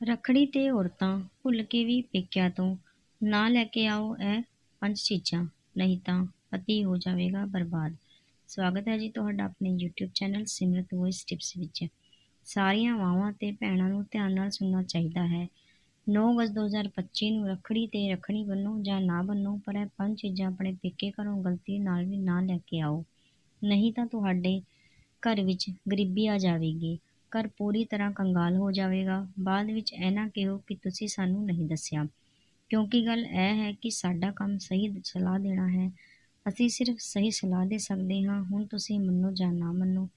ਰੱਖੜੀ ਤੇ ਔਰਤਾਂ ਭੁੱਲ ਕੇ ਵੀ ਪੇਕਿਆਂ ਤੋਂ ਨਾ ਲੈ ਕੇ ਆਓ ਇਹ ਪੰਜ ਚੀਜ਼ਾਂ, ਨਹੀਂ ਤਾਂ ਪਤੀ ਹੋ ਜਾਵੇਗਾ ਬਰਬਾਦ। ਸਵਾਗਤ ਹੈ ਜੀ ਤੁਹਾਡਾ ਆਪਣੇ YouTube channel Simrat voice tips ਵਿੱਚ। ਸਾਰੀਆਂ ਮਾਵਾਂ ਤੇ ਭੈਣਾਂ ਨੂੰ ਧਿਆਨ ਨਾਲ ਸੁਣਨਾ ਚਾਹੀਦਾ ਹੈ। 9 ਅਗਸਤ 2025 ਨੂੰ ਰੱਖੜੀ ਤੇ ਰੱਖੜੀ ਬੰਨੋ ਜਾਂ ਨਾ ਬੰਨੋ, ਪਰ ਇਹ ਪੰਜ ਚੀਜ਼ਾਂ ਆਪਣੇ ਪੇਕੇ ਘਰੋਂ ਗਲਤੀ ਨਾਲ ਵੀ ਨਾ ਲੈ ਕੇ ਆਓ। ਨਹੀਂ ਤਾਂ ਤੁਹਾਡੇ ਘਰ ਵਿੱਚ ਗਰੀਬੀ ਆ ਜਾਵੇਗੀ। ਘਰ ਪੂਰੀ ਤਰ੍ਹਾਂ ਕੰਗਾਲ ਹੋ ਜਾਵੇਗਾ। ਬਾਅਦ ਵਿੱਚ ਇਹ ਨਾ ਕਿਹੋ ਕਿ ਤੁਸੀਂ ਸਾਨੂੰ ਨਹੀਂ ਦੱਸਿਆ। ਕਿਉਂਕਿ ਗੱਲ ਇਹ ਹੈ ਕਿ ਸਾਡਾ ਕੰਮ ਸਹੀ ਸਲਾਹ ਦੇਣਾ ਹੈ। ਅਸੀਂ ਸਿਰਫ ਸਹੀ ਸਲਾਹ ਦੇ ਸਕਦੇ ਹਾਂ। ਹੁਣ ਤੁਸੀਂ ਮੰਨੋ ਜਾਂ ਨਾ ਮੰਨੋ,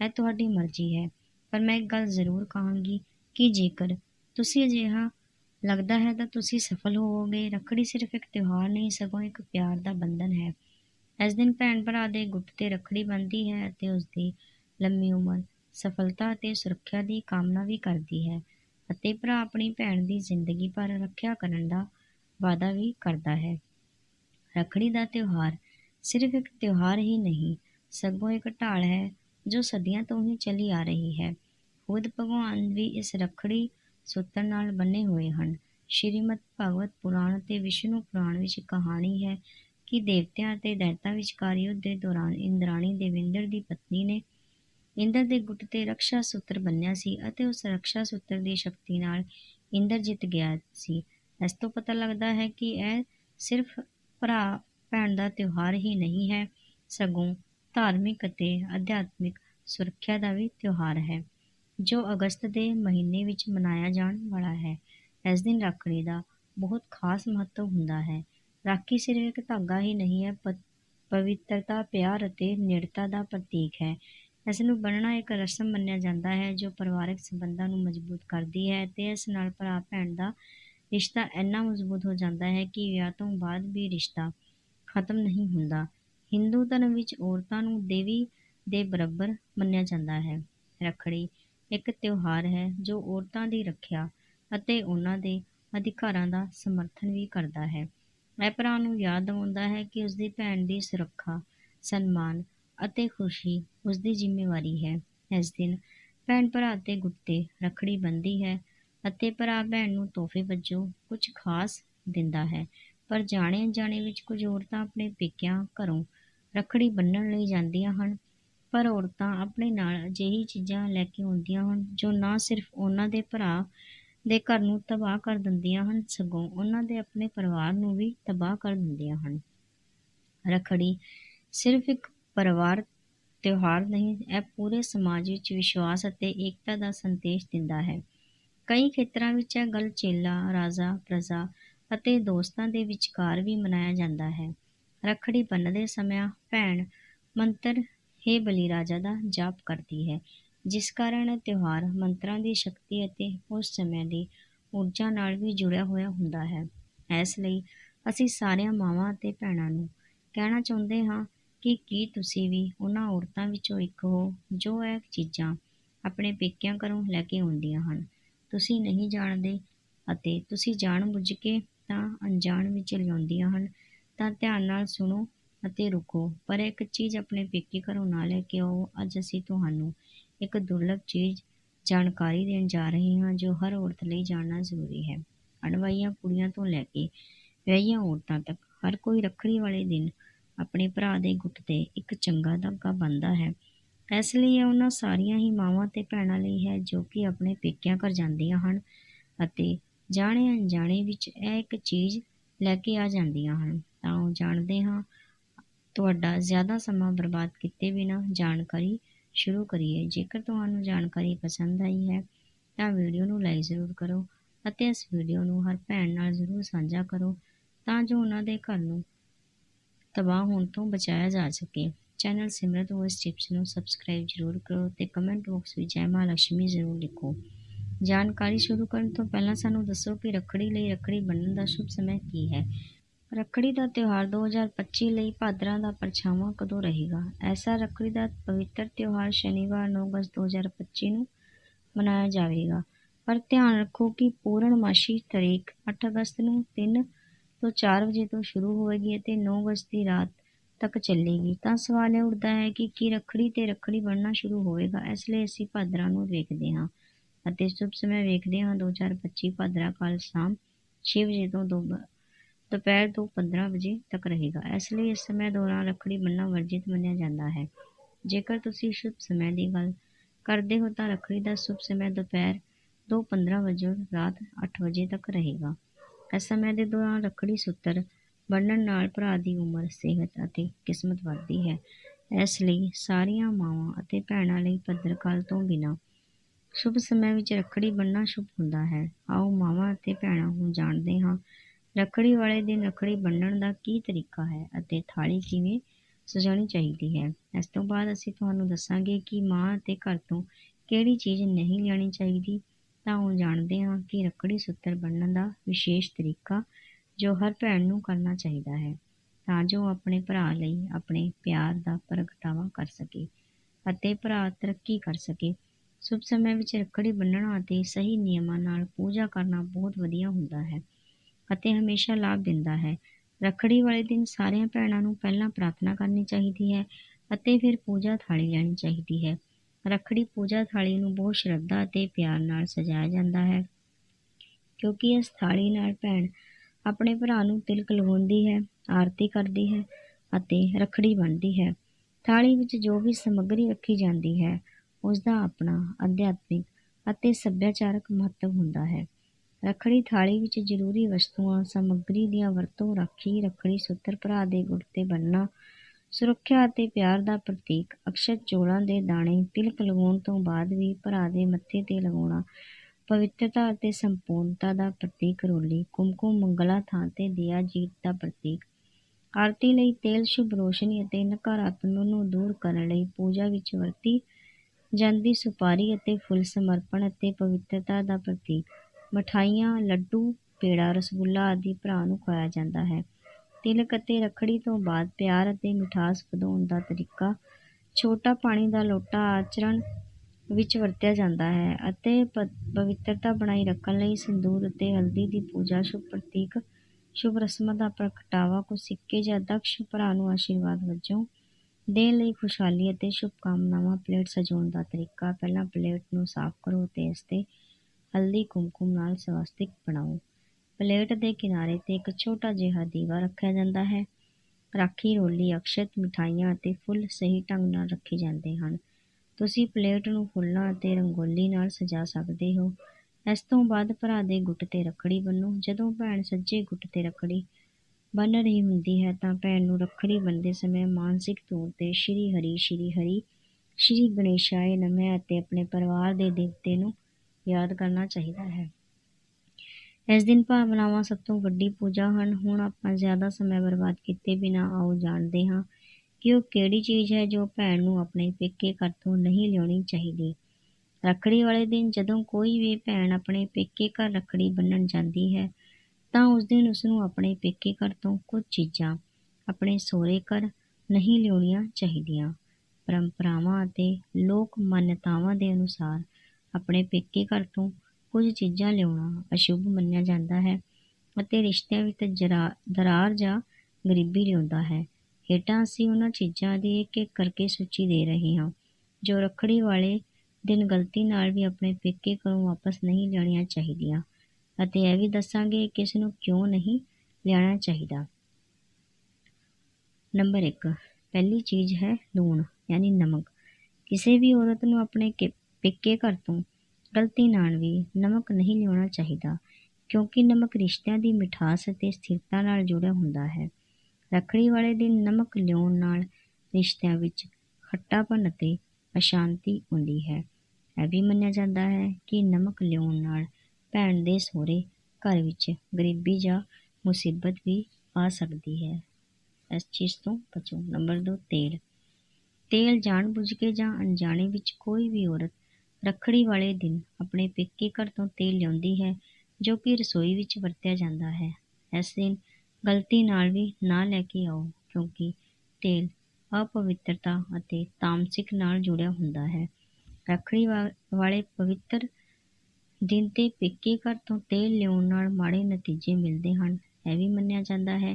ਇਹ ਤੁਹਾਡੀ ਮਰਜ਼ੀ ਹੈ। ਪਰ ਮੈਂ ਇੱਕ ਗੱਲ ਜ਼ਰੂਰ ਕਹਾਂਗੀ ਕਿ ਜੇਕਰ ਤੁਸੀਂ ਅਜਿਹਾ ਲੱਗਦਾ ਹੈ ਤਾਂ ਤੁਸੀਂ ਸਫਲ ਹੋਵੋਗੇ। ਰੱਖੜੀ ਸਿਰਫ ਇੱਕ ਤਿਉਹਾਰ ਨਹੀਂ, ਸਗੋਂ ਇੱਕ ਪਿਆਰ ਦਾ ਬੰਧਨ ਹੈ। ਇਸ ਦਿਨ ਭੈਣ ਭਰਾ ਦੇ ਗੁੱਟ ਤੇ ਰੱਖੜੀ ਬੰਨ੍ਹਦੀ ਹੈ ਅਤੇ ਉਸ ਦੀ ਲੰਮੀ ਉਮਰ ਸਫਲਤਾ ਅਤੇ ਸੁਰੱਖਿਆ ਦੀ ਕਾਮਨਾ ਵੀ ਕਰਦੀ ਹੈ ਅਤੇ ਭਰਾ ਆਪਣੀ ਭੈਣ ਦੀ ਜ਼ਿੰਦਗੀ ਭਰ ਰੱਖਿਆ ਕਰਨ ਦਾ ਵਾਅਦਾ ਵੀ ਕਰਦਾ ਹੈ। ਰੱਖੜੀ ਦਾ ਤਿਉਹਾਰ ਸਿਰਫ ਇੱਕ ਤਿਉਹਾਰ ਹੀ ਨਹੀਂ, ਸਗੋਂ ਇੱਕ ਢਾਲ ਹੈ ਜੋ ਸਦੀਆਂ ਤੋਂ ਹੀ ਚੱਲੀ ਆ ਰਹੀ ਹੈ। ਖੁਦ ਭਗਵਾਨ ਵੀ ਇਸ ਰੱਖੜੀ ਸੂਤਰ ਨਾਲ ਬੰਨੇ ਹੋਏ ਹਨ। ਸ਼੍ਰੀਮਦ ਭਗਵਤ ਪੁਰਾਣ ਅਤੇ ਵਿਸ਼ਨੂੰ ਪੁਰਾਣ ਵਿੱਚ ਕਹਾਣੀ ਹੈ ਕਿ ਦੇਵਤਿਆਂ ਅਤੇ ਦੈਤਾਂ ਵਿਚਕਾਰ ਯੁੱਧ ਦੇ ਦੌਰਾਨ ਇੰਦਰਾਣੀ ਦੇਵਿੰਦਰ ਦੀ ਪਤਨੀ ਨੇ ਇੰਦਰ ਦੇ ਗੁੱਟ ਤੇ ਰੱਖਿਆ ਸੂਤਰ ਬੰਨਿਆ ਸੀ ਅਤੇ ਉਸ ਰੱਖਿਆ ਸੂਤਰ ਦੀ ਸ਼ਕਤੀ ਨਾਲ ਇੰਦਰ ਜਿੱਤ ਗਿਆ ਸੀ। ਇਸ ਤੋਂ ਪਤਾ ਲੱਗਦਾ ਹੈ ਕਿ ਇਹ ਸਿਰਫ ਭਰਾ ਭੈਣ ਦਾ ਤਿਉਹਾਰ ਹੀ ਨਹੀਂ ਹੈ, ਸਗੋਂ ਧਾਰਮਿਕ ਅਤੇ ਅਧਿਆਤਮਿਕ ਸੁਰੱਖਿਆ ਦਾ ਵੀ ਤਿਉਹਾਰ ਹੈ, ਜੋ ਅਗਸਤ ਦੇ ਮਹੀਨੇ ਵਿੱਚ ਮਨਾਇਆ ਜਾਣ ਵਾਲਾ ਹੈ। ਇਸ ਦਿਨ ਰੱਖੜੀ ਦਾ ਬਹੁਤ ਖਾਸ ਮਹੱਤਵ ਹੁੰਦਾ ਹੈ। ਰਾਖੀ ਸਿਰਫ ਇੱਕ ਧਾਗਾ ਹੀ ਨਹੀਂ ਹੈ ਪਵਿੱਤਰਤਾ, ਪਿਆਰ ਅਤੇ ਨਿਰਤਾ ਦਾ ਪ੍ਰਤੀਕ ਹੈ। ਇਸ ਨੂੰ ਬੰਨਣਾ ਇੱਕ ਰਸਮ ਮੰਨਿਆ ਜਾਂਦਾ ਹੈ, ਜੋ ਪਰਿਵਾਰਕ ਸੰਬੰਧਾਂ ਨੂੰ ਮਜ਼ਬੂਤ ਕਰਦੀ ਹੈ ਤੇ ਇਸ ਨਾਲ ਭਰਾ ਭੈਣ ਦਾ ਰਿਸ਼ਤਾ ਇੰਨਾ ਮਜ਼ਬੂਤ ਹੋ ਜਾਂਦਾ ਹੈ ਕਿ ਵਿਆਹ ਤੋਂ ਬਾਅਦ ਵੀ ਰਿਸ਼ਤਾ ਖਤਮ ਨਹੀਂ ਹੁੰਦਾ। ਹਿੰਦੂ ਧਰਮ ਵਿੱਚ ਔਰਤਾਂ ਨੂੰ ਦੇਵੀ ਦੇ ਬਰਾਬਰ ਮੰਨਿਆ ਜਾਂਦਾ ਹੈ। ਰੱਖੜੀ ਇੱਕ ਤਿਉਹਾਰ ਹੈ, ਜੋ ਔਰਤਾਂ ਦੀ ਰੱਖਿਆ ਅਤੇ ਉਹਨਾਂ ਦੇ ਅਧਿਕਾਰਾਂ ਦਾ ਸਮਰਥਨ ਵੀ ਕਰਦਾ ਹੈ। ਇਹ ਭਰਾ ਨੂੰ ਯਾਦ ਦਿਵਾਉਂਦਾ ਹੈ ਕਿ ਉਸਦੀ ਭੈਣ ਦੀ ਸੁਰੱਖਿਆ, ਸਨਮਾਨ ਅਤੇ ਖੁਸ਼ੀ ਉਸਦੀ ਜ਼ਿੰਮੇਵਾਰੀ ਹੈ। ਇਸ ਦਿਨ ਭੈਣ ਭਰਾ ਤੇ ਗੁੱਤੇ ਰੱਖੜੀ ਬੰਦੀ ਹੈ ਅਤੇ ਭਰਾ ਭੈਣ ਨੂੰ ਤੋਹਫੇ ਵਜੋਂ ਕੁਝ ਖਾਸ ਦਿੰਦਾ ਹੈ। ਪਰ ਜਾਣੇ ਅਣਜਾਣੇ ਵਿੱਚ ਕੁਝ ਔਰਤਾਂ ਆਪਣੇ ਪੇਕਿਆਂ ਘਰੋਂ ਰੱਖੜੀ ਬੰਨਣ ਲਈ ਜਾਂਦੀਆਂ ਹਨ। ਪਰ ਔਰਤਾਂ ਆਪਣੇ ਨਾਲ ਅਜਿਹੀ ਚੀਜ਼ਾਂ ਲੈ ਕੇ ਆਉਂਦੀਆਂ ਹਨ ਜੋ ਨਾ ਸਿਰਫ ਉਹਨਾਂ ਦੇ ਭਰਾ ਦੇ ਘਰ ਨੂੰ ਤਬਾਹ ਕਰ ਦਿੰਦੀਆਂ ਹਨ, ਸਗੋਂ ਉਹਨਾਂ ਦੇ ਆਪਣੇ ਪਰਿਵਾਰ ਨੂੰ ਵੀ ਤਬਾਹ ਕਰ ਦਿੰਦੀਆਂ ਹਨ। ਰੱਖੜੀ ਸਿਰਫ ਇੱਕ ਪਰਿਵਾਰ ਤਿਉਹਾਰ ਨਹੀਂ, ਇਹ ਪੂਰੇ ਸਮਾਜ ਵਿੱਚ ਵਿਸ਼ਵਾਸ ਅਤੇ ਏਕਤਾ ਦਾ ਸੰਦੇਸ਼ ਦਿੰਦਾ ਹੈ। ਕਈ ਖੇਤਰਾਂ ਵਿੱਚ ਇਹ ਗੱਲ ਚੇਲਾ, ਰਾਜਾ, ਪ੍ਰਜਾ ਅਤੇ ਦੋਸਤਾਂ ਦੇ ਵਿਚਕਾਰ ਵੀ ਮਨਾਇਆ ਜਾਂਦਾ ਹੈ। ਰੱਖੜੀ ਬੰਨਦੇ ਸਮਿਆਂ ਭੈਣ ਮੰਤਰ ਹੇ ਬਲੀ ਰਾਜਾ ਦਾ ਜਾਪ ਕਰਦੀ ਹੈ, ਜਿਸ ਕਾਰਨ ਇਹ ਤਿਉਹਾਰ ਮੰਤਰਾਂ ਦੀ ਸ਼ਕਤੀ ਅਤੇ ਉਸ ਸਮੇਂ ਦੀ ਊਰਜਾ ਨਾਲ ਵੀ ਜੁੜਿਆ ਹੋਇਆ ਹੁੰਦਾ ਹੈ। ਇਸ ਲਈ ਅਸੀਂ ਸਾਰਿਆਂ ਮਾਵਾਂ ਅਤੇ ਭੈਣਾਂ ਨੂੰ ਕਹਿਣਾ ਚਾਹੁੰਦੇ ਹਾਂ ਕਿ ਕੀ ਤੁਸੀਂ ਵੀ ਉਹਨਾਂ ਔਰਤਾਂ ਵਿੱਚੋਂ ਇੱਕ ਹੋ ਜੋ ਇਹ ਚੀਜ਼ਾਂ ਆਪਣੇ ਪੇਕਿਆਂ ਘਰੋਂ ਲੈ ਕੇ ਆਉਂਦੀਆਂ ਹਨ। ਤੁਸੀਂ ਨਹੀਂ ਜਾਣਦੇ ਅਤੇ ਤੁਸੀਂ ਜਾਣ ਬੁੱਝ ਕੇ ਤਾਂ ਅਣਜਾਣ ਵਿੱਚ ਲਿਆਉਂਦੀਆਂ ਹਨ। ਤਾਂ ਧਿਆਨ ਨਾਲ ਸੁਣੋ ਅਤੇ ਰੁਕੋ। ਪਰ ਇੱਕ ਚੀਜ਼ ਆਪਣੇ ਪੇਕੇ ਘਰੋਂ ਨਾ ਲੈ ਕੇ ਆਓ। ਅੱਜ ਅਸੀਂ ਤੁਹਾਨੂੰ ਇੱਕ ਦੁਰਲੱਭ ਚੀਜ਼ ਜਾਣਕਾਰੀ ਦੇਣ ਜਾ ਰਹੇ ਹਾਂ ਜੋ ਹਰ ਔਰਤ ਲਈ ਜਾਣਨਾ ਜ਼ਰੂਰੀ ਹੈ। ਅਣਵਾਈਆਂ ਕੁੜੀਆਂ ਤੋਂ ਲੈ ਕੇ ਵਿਆਹੀਆਂ ਔਰਤਾਂ ਤੱਕ ਹਰ ਕੋਈ ਰੱਖੜੀ ਵਾਲੇ ਦਿਨ ਆਪਣੇ ਭਰਾ ਦੇ ਗੁੱਟ ਤੇ ਇੱਕ ਚੰਗਾ ਧਾਗਾ ਬੰਨ੍ਹਦਾ ਹੈ। ਇਸ ਲਈ ਇਹ ਉਹਨਾਂ ਸਾਰੀਆਂ ਹੀ ਮਾਵਾਂ ਤੇ ਭੈਣਾਂ ਲਈ ਹੈ ਜੋ ਕਿ ਆਪਣੇ ਪੇਕਿਆਂ ਘਰ ਜਾਂਦੀਆਂ ਹਨ ਅਤੇ ਜਾਣੇ ਅਣਜਾਣੇ ਵਿੱਚ ਇਹ ਇੱਕ ਚੀਜ਼ ਲੈ ਕੇ ਆ ਜਾਂਦੀਆਂ ਹਨ। ਤਾਂ ਉਹ ਜਾਣਦੇ ਹਾਂ, ਤੁਹਾਡਾ ਜ਼ਿਆਦਾ ਸਮਾਂ ਬਰਬਾਦ ਕੀਤੇ ਬਿਨਾਂ ਜਾਣਕਾਰੀ ਸ਼ੁਰੂ ਕਰੀਏ। ਜੇਕਰ ਤੁਹਾਨੂੰ ਜਾਣਕਾਰੀ ਪਸੰਦ ਆਈ ਹੈ, ਤਾਂ ਵੀਡੀਓ ਨੂੰ ਲਾਈਕ ਜ਼ਰੂਰ ਕਰੋ ਅਤੇ ਇਸ ਵੀਡੀਓ ਨੂੰ ਹਰ ਭੈਣ ਨਾਲ ਜ਼ਰੂਰ ਸਾਂਝਾ ਕਰੋ ਤਾਂ ਜੋ ਉਹਨਾਂ ਦੇ ਘਰ ਨੂੰ ਤਬਾਹ ਹੋਣ ਤੋਂ ਬਚਾਇਆ ਜਾ ਸਕੇ। ਚੈਨਲ ਸਿਮਰਤ ਵੌਇਸ ਟਿਪਸ ਨੂੰ ਸਬਸਕ੍ਰਾਈਬ ਜ਼ਰੂਰ ਕਰੋ ਤੇ ਕਮੈਂਟ ਬਾਕਸ ਵਿੱਚ ਜੈ ਮਾਂ ਲక్ష్ਮੀ ਜ਼ਰੂਰ ਲਿਖੋ। ਜਾਣਕਾਰੀ ਸ਼ੁਰੂ ਕਰਨ ਤੋਂ ਪਹਿਲਾਂ ਸਾਨੂੰ ਦੱਸੋ ਕਿ ਰੱਖੜੀ ਲਈ ਰੱਖੜੀ ਬੰਨਣ ਦਾ ਸ਼ੁਭ ਸਮਾਂ ਕੀ ਹੈ? ਰੱਖੜੀ ਦਾ ਤਿਉਹਾਰ 2025 ਲਈ ਭਾਦਰਾਂ ਦਾ ਪਰਛਾਵਾਂ ਕਦੋਂ ਰਹੇਗਾ? ਐਸਾ ਰੱਖੜੀ ਦਾ ਪਵਿੱਤਰ ਤਿਉਹਾਰ ਸ਼ਨੀਵਾਰ 9 ਅਗਸਤ 2025 ਨੂੰ ਮਨਾਇਆ ਜਾਵੇਗਾ। ਪਰ ਧਿਆਨ ਰੱਖੋ ਕਿ ਪੂਰਨਮਾਸ਼ੀ ਤਰੀਕ 8 ਅਗਸਤ ਨੂੰ 3 ਤੋਂ 4 ਵਜੇ ਤੋਂ ਸ਼ੁਰੂ ਹੋਵੇਗੀ ਅਤੇ 9 ਅਗਸਤ ਦੀ ਰਾਤ ਤੱਕ ਚੱਲੇਗੀ। ਤਾਂ ਸਵਾਲ ਇਹ ਉੱਠਦਾ ਹੈ ਕਿ ਕੀ ਰੱਖੜੀ ਤੇ ਰੱਖੜੀ ਬਣਨਾ ਸ਼ੁਰੂ ਹੋਵੇਗਾ? ਇਸ ਲਈ ਅਸੀਂ ਭਾਦਰਾਂ ਨੂੰ ਵੇਖਦੇ ਹਾਂ ਅਤੇ ਸ਼ੁਭ ਸਮੇਂ ਵੇਖਦੇ ਹਾਂ 2025 ਭਾਦਰਾ ਕਾਲ ਸ਼ਾਮ 6 ਵਜੇ ਤੋਂ ਦੋ ਦੁਪਹਿਰ ਤੋਂ 15 ਵਜੇ ਤੱਕ ਰਹੇਗਾ। ਇਸ ਲਈ ਇਸ ਸਮੇਂ ਦੌਰਾਨ ਰੱਖੜੀ ਬੰਨਣਾ ਵਰਜਿਤ ਮੰਨਿਆ ਜਾਂਦਾ ਹੈ। ਜੇਕਰ ਤੁਸੀਂ ਸ਼ੁਭ ਸਮੇਂ ਦੀ ਗੱਲ ਕਰਦੇ ਹੋ ਤਾਂ ਰੱਖੜੀ ਦਾ ਸ਼ੁਭ ਸਮੇਂ ਦੁਪਹਿਰ 2:15 ਵਜੇ ਰਾਤ 8 ਵਜੇ ਤੱਕ ਰਹੇਗਾ। ਇਸ ਸਮੇਂ ਦੇ ਦੌਰਾਨ ਰੱਖੜੀ ਸੂਤਰ ਬੰਨਣ ਨਾਲ ਭਰਾ ਦੀ ਉਮਰ, ਸਿਹਤ ਅਤੇ ਕਿਸਮਤ ਵਧਦੀ ਹੈ। ਇਸ ਲਈ ਸਾਰੀਆਂ ਮਾਵਾਂ ਅਤੇ ਭੈਣਾਂ ਲਈ ਭੱਦਰਕਾਲ ਤੋਂ ਬਿਨਾਂ ਸ਼ੁਭ ਸਮੇਂ ਵਿੱਚ ਰੱਖੜੀ ਬੰਨਣਾ ਸ਼ੁਭ ਹੁੰਦਾ ਹੈ। ਆਓ ਮਾਵਾਂ ਅਤੇ ਭੈਣਾਂ ਹੁਣ ਜਾਣਦੇ ਹਾਂ, ਰੱਖੜੀ ਵਾਲੇ ਦਿਨ ਰੱਖੜੀ ਬੰਨਣ ਦਾ ਕੀ ਤਰੀਕਾ ਹੈ ਅਤੇ ਥਾਲੀ ਕਿਵੇਂ ਸਜਾਉਣੀ ਚਾਹੀਦੀ ਹੈ। ਇਸ ਤੋਂ ਬਾਅਦ ਅਸੀਂ ਤੁਹਾਨੂੰ ਦੱਸਾਂਗੇ ਕਿ ਮਾਂ ਅਤੇ ਘਰ ਤੋਂ ਕਿਹੜੀ ਚੀਜ਼ ਨਹੀਂ ਲਿਆਉਣੀ ਚਾਹੀਦੀ। ਤਾਂ ਉਹ ਜਾਣਦੇ ਹਾਂ ਕਿ ਰੱਖੜੀ ਸੂਤਰ ਬੰਨਣ ਦਾ ਵਿਸ਼ੇਸ਼ ਤਰੀਕਾ ਜੋ ਹਰ ਭੈਣ ਨੂੰ ਕਰਨਾ ਚਾਹੀਦਾ ਹੈ, ਤਾਂ ਜੋ ਆਪਣੇ ਭਰਾ ਲਈ ਆਪਣੇ ਪਿਆਰ ਦਾ ਪ੍ਰਗਟਾਵਾ ਕਰ ਸਕੇ ਅਤੇ ਭਰਾ ਤਰੱਕੀ ਕਰ ਸਕੇ। ਸ਼ੁਭ ਸਮੇਂ ਵਿੱਚ ਰੱਖੜੀ ਬੰਨਣਾ ਅਤੇ ਸਹੀ ਨਿਯਮਾਂ ਨਾਲ ਪੂਜਾ ਕਰਨਾ ਬਹੁਤ ਵਧੀਆ ਹੁੰਦਾ ਹੈ ਅਤੇ ਹਮੇਸ਼ਾ ਲਾਭ ਦਿੰਦਾ ਹੈ। ਰੱਖੜੀ ਵਾਲੇ ਦਿਨ ਸਾਰੀਆਂ ਭੈਣਾਂ ਨੂੰ ਪਹਿਲਾਂ ਪ੍ਰਾਰਥਨਾ ਕਰਨੀ ਚਾਹੀਦੀ ਹੈ ਅਤੇ ਫਿਰ ਪੂਜਾ ਥਾਲੀ ਲੈਣੀ ਚਾਹੀਦੀ ਹੈ। ਰੱਖੜੀ ਪੂਜਾ ਥਾਲੀ ਨੂੰ ਬਹੁਤ ਸ਼ਰਧਾ ਅਤੇ ਪਿਆਰ ਨਾਲ ਸਜਾਇਆ ਜਾਂਦਾ ਹੈ। ਕਿਉਂਕਿ ਇਸ ਥਾਲੀ ਨਾਲ ਭੈਣ ਆਪਣੇ ਭਰਾ ਨੂੰ ਤਿਲਕ ਲਗਾਉਂਦੀ ਹੈ, ਆਰਤੀ ਕਰਦੀ ਹੈ ਅਤੇ ਰੱਖੜੀ ਬੰਨ੍ਹਦੀ ਹੈ। ਥਾਲੀ ਵਿੱਚ ਜੋ ਵੀ ਸਮੱਗਰੀ ਰੱਖੀ ਜਾਂਦੀ ਹੈ ਉਸ ਦਾ ਆਪਣਾ ਅਧਿਆਤਮਿਕ ਅਤੇ ਸੱਭਿਆਚਾਰਕ ਮਹੱਤਵ ਹੁੰਦਾ ਹੈ। ਰੱਖੜੀ ਥਾਲੀ ਵਿੱਚ ਜ਼ਰੂਰੀ ਵਸਤੂਆਂ, ਸਮੱਗਰੀ ਦੀਆਂ ਵਰਤੋਂ, ਰਾਖੀ, ਰੱਖੜੀ ਸੂਤਰ ਭਰਾ ਦੇ ਗੁੜ ਤੇ ਬੰਨਣਾ ਸੁਰੱਖਿਆ ਅਤੇ ਪਿਆਰ ਦਾ ਪ੍ਰਤੀਕ ਅਕਸ਼ਤ ਚੋਲਾਂ ਦੇ ਦਾਣੇ ਤਿਲਕ ਲਗਾਉਣ ਤੋਂ ਬਾਅਦ ਵੀ ਭਰਾ ਦੇ ਮੱਥੇ ਤੇ ਲਗਾਉਣਾ, ਪਵਿੱਤਰਤਾ ਅਤੇ ਸੰਪੂਰਨਤਾ ਦਾ ਪ੍ਰਤੀਕ ਰੋਲੀ, ਕੁਮਕੁਮ ਮੰਗਲਾ ਥਾਂ ਤੇ ਦਿਆ ਜੀਤ ਦਾ ਪ੍ਰਤੀਕ। ਆਰਤੀ ਲਈ ਤੇਲ ਸ਼ੁਭ ਰੋਸ਼ਨੀ ਅਤੇ ਨਕਾਰਾਤਮਕ ਨੂੰ ਦੂਰ ਕਰਨ ਲਈ ਪੂਜਾ ਵਿੱਚ ਵਰਤੀ ਜਾਂਦੀ ਸੁਪਾਰੀ ਅਤੇ ਫੁੱਲ ਸਮਰਪਣ ਅਤੇ ਪਵਿੱਤਰਤਾ ਦਾ ਪ੍ਰਤੀਕ। ਮਠਾਈਆਂ, ਲੱਡੂ, ਪੇੜਾ, ਰਸਗੁੱਲਾ ਆਦਿ ਭਰਾ ਨੂੰ ਖਵਾਇਆ ਜਾਂਦਾ ਹੈ। ਤਿਲਕ ਅਤੇ ਰੱਖੜੀ ਤੋਂ ਬਾਅਦ ਪਿਆਰ ਅਤੇ ਮਿਠਾਸ ਵਧਾਉਣ ਦਾ ਤਰੀਕਾ ਛੋਟਾ ਪਾਣੀ ਦਾ ਲੋਟਾ ਆਚਰਣ ਵਿੱਚ ਵਰਤਿਆ ਜਾਂਦਾ ਹੈ ਅਤੇ ਪਵਿੱਤਰਤਾ ਬਣਾਈ ਰੱਖਣ ਲਈ ਸਿੰਦੂਰ ਅਤੇ ਹਲਦੀ ਦੀ ਪੂਜਾ ਸ਼ੁਭ ਪ੍ਰਤੀਕ, ਸ਼ੁਭ ਰਸਮਾਂ ਦਾ ਪ੍ਰਗਟਾਵਾ ਕੋ ਸਿੱਕੇ ਜਾਂ ਦਕਸ਼ ਭਰਾ ਨੂੰ ਆਸ਼ੀਰਵਾਦ ਵਜੋਂ ਦੇਣ ਲਈ ਖੁਸ਼ਹਾਲੀ ਅਤੇ ਸ਼ੁਭਕਾਮਨਾਵਾਂ ਪਲੇਟ ਸਜਾਉਣ ਦਾ ਤਰੀਕਾ। ਪਹਿਲਾਂ ਪਲੇਟ ਨੂੰ ਸਾਫ਼ ਕਰੋ ਅਤੇ ਇਸ ਤੇ ਹਲਦੀ, ਕੁਮਕੁਮ ਨਾਲ ਸਵਾਸਤਿਕ ਬਣਾਓ। ਪਲੇਟ ਦੇ ਕਿਨਾਰੇ ਤੇ ਇੱਕ ਛੋਟਾ ਜਿਹਾ ਦੀਵਾ ਰੱਖਿਆ ਜਾਂਦਾ ਹੈ। ਰਾਖੀ, ਰੋਲੀ, ਅਕਸ਼ਤ, ਮਿਠਾਈਆਂ ਅਤੇ ਫੁੱਲ ਸਹੀ ਢੰਗ ਨਾਲ ਰੱਖੇ ਜਾਂਦੇ ਹਨ। ਤੁਸੀਂ ਪਲੇਟ ਨੂੰ ਫੁੱਲਾਂ ਅਤੇ ਰੰਗੋਲੀ ਨਾਲ ਸਜਾ ਸਕਦੇ ਹੋ। ਇਸ ਤੋਂ ਬਾਅਦ ਭਰਾ ਦੇ ਗੁੱਟ ਤੇ ਰੱਖੜੀ ਬੰਨੋ। ਜਦੋਂ ਭੈਣ ਸੱਜੇ ਗੁੱਟ ਤੇ ਰੱਖੜੀ ਬੰਨ ਰਹੀ ਹੁੰਦੀ ਹੈ ਤਾਂ ਭੈਣ ਨੂੰ ਰੱਖੜੀ ਬੰਨਦੇ ਸਮੇਂ ਮਾਨਸਿਕ ਤੌਰ ਤੇ ਸ਼੍ਰੀ ਹਰੀ ਸ਼੍ਰੀ ਹਰੀ, ਸ਼੍ਰੀ ਗਣੇਸ਼ਾਏ ਨਮः ਅਤੇ ਆਪਣੇ ਪਰਿਵਾਰ ਦੇ ਦੇਵਤੇ ਨੂੰ ਯਾਦ ਕਰਨਾ ਚਾਹੀਦਾ ਹੈ। ਇਸ ਦਿਨ ਭਾਵਨਾਵਾਂ ਸਭ ਤੋਂ ਵੱਡੀ ਪੂਜਾ ਹਨ। ਹੁਣ ਆਪਾਂ ਜ਼ਿਆਦਾ ਸਮਾਂ ਬਰਬਾਦ ਕੀਤੇ ਬਿਨਾਂ ਆਓ ਜਾਣਦੇ ਹਾਂ ਕਿ ਉਹ ਕਿਹੜੀ ਚੀਜ਼ ਹੈ ਜੋ ਭੈਣ ਨੂੰ ਆਪਣੇ ਪੇਕੇ ਘਰ ਤੋਂ ਨਹੀਂ ਲਿਆਉਣੀ ਚਾਹੀਦੀ। ਰੱਖੜੀ ਵਾਲੇ ਦਿਨ ਜਦੋਂ ਕੋਈ ਵੀ ਭੈਣ ਆਪਣੇ ਪੇਕੇ ਘਰ ਰੱਖੜੀ ਬੰਨਣ ਜਾਂਦੀ ਹੈ, ਤਾਂ ਉਸ ਦਿਨ ਉਸ ਨੂੰ ਆਪਣੇ ਪੇਕੇ ਘਰ ਤੋਂ ਕੁਝ ਚੀਜ਼ਾਂ ਆਪਣੇ ਸਹੁਰੇ ਘਰ ਨਹੀਂ ਲਿਆਉਣੀਆਂ ਚਾਹੀਦੀਆਂ। ਪਰੰਪਰਾਵਾਂ ਅਤੇ ਲੋਕ ਮਾਨਤਾਵਾਂ ਦੇ ਅਨੁਸਾਰ ਆਪਣੇ ਪੇਕੇ ਘਰ ਤੋਂ ਕੁਝ ਚੀਜ਼ਾਂ ਲਿਆਉਣਾ ਅਸ਼ੁਭ ਮੰਨਿਆ ਜਾਂਦਾ ਹੈ ਅਤੇ ਰਿਸ਼ਤਿਆਂ ਵਿੱਚ ਜਰਾ, ਦਰਾਰ ਜਾਂ ਗਰੀਬੀ ਲਿਆਉਂਦਾ ਹੈ। ਹੇਠਾਂ ਅਸੀਂ ਉਹਨਾਂ ਚੀਜ਼ਾਂ ਦੀ ਇੱਕ ਇੱਕ ਕਰਕੇ ਸੂਚੀ ਦੇ ਰਹੇ ਹਾਂ, ਜੋ ਰੱਖੜੀ ਵਾਲੇ ਦਿਨ ਗਲਤੀ ਨਾਲ ਵੀ ਆਪਣੇ ਪੇਕੇ ਘਰੋਂ ਵਾਪਸ ਨਹੀਂ ਲਿਆਉਣੀਆਂ ਚਾਹੀਦੀਆਂ ਅਤੇ ਇਹ ਵੀ ਦੱਸਾਂਗੇ ਕਿ ਨੂੰ ਕਿਉਂ ਨਹੀਂ ਲਿਆਣਾ ਚਾਹੀਦਾ। ਨੰਬਰ 1 ਪਹਿਲੀ ਚੀਜ਼ ਹੈ ਲੂਣ, ਯਾਨੀ ਨਮਕ। ਕਿਸੇ ਵੀ ਔਰਤ ਨੂੰ ਆਪਣੇ ਪੇਕੇ ਘਰ ਤੋਂ ਗਲਤੀ ਨਾਲ ਵੀ ਨਮਕ ਨਹੀਂ ਲਿਆਉਣਾ ਚਾਹੀਦਾ, ਕਿਉਂਕਿ ਨਮਕ ਰਿਸ਼ਤਿਆਂ ਦੀ ਮਿਠਾਸ ਅਤੇ ਸਥਿਰਤਾ ਨਾਲ ਜੁੜਿਆ ਹੁੰਦਾ ਹੈ। ਰੱਖੜੀ ਵਾਲੇ ਦਿਨ ਨਮਕ ਲਿਆਉਣ ਨਾਲ ਰਿਸ਼ਤਿਆਂ ਵਿੱਚ ਖੱਟਾਪਨ ਅਤੇ ਅਸ਼ਾਂਤੀ ਆਉਂਦੀ ਹੈ। ਇਹ ਵੀ ਮੰਨਿਆ ਜਾਂਦਾ ਹੈ ਕਿ ਨਮਕ ਲਿਆਉਣ ਨਾਲ ਭੈਣ ਦੇ ਸਹੁਰੇ ਘਰ ਵਿੱਚ ਗਰੀਬੀ ਜਾਂ ਮੁਸੀਬਤ ਵੀ ਆ ਸਕਦੀ ਹੈ। ਇਸ ਚੀਜ਼ ਤੋਂ ਬਚੋ। ਨੰਬਰ 2 ਤੇਲ। ਤੇਲ ਜਾਣ ਬੁੱਝ ਕੇ ਜਾਂ ਅਣਜਾਣੇ ਵਿੱਚ ਕੋਈ ਵੀ ਔਰਤ ਰੱਖੜੀ ਵਾਲੇ ਦਿਨ ਆਪਣੇ ਪੇਕੇ ਘਰ ਤੋਂ ਤੇਲ ਲਿਆਉਂਦੀ ਹੈ, ਜੋ ਕਿ ਰਸੋਈ ਵਿੱਚ ਵਰਤਿਆ ਜਾਂਦਾ ਹੈ। ਇਸ ਦਿਨ ਗਲਤੀ ਨਾਲ ਵੀ ਨਾ ਲੈ ਕੇ ਆਓ, ਕਿਉਂਕਿ ਤੇਲ ਅਪਵਿੱਤਰਤਾ ਅਤੇ ਤਾਮਸਿਕ ਨਾਲ ਜੁੜਿਆ ਹੁੰਦਾ ਹੈ। ਰੱਖੜੀ ਵਾਲੇ ਪਵਿੱਤਰ ਦਿਨ ਤੇ ਪੇਕੇ ਘਰ ਤੋਂ ਤੇਲ ਲਿਆਉਣ ਨਾਲ ਮਾੜੇ ਨਤੀਜੇ ਮਿਲਦੇ ਹਨ। ਇਹ ਵੀ ਮੰਨਿਆ ਜਾਂਦਾ ਹੈ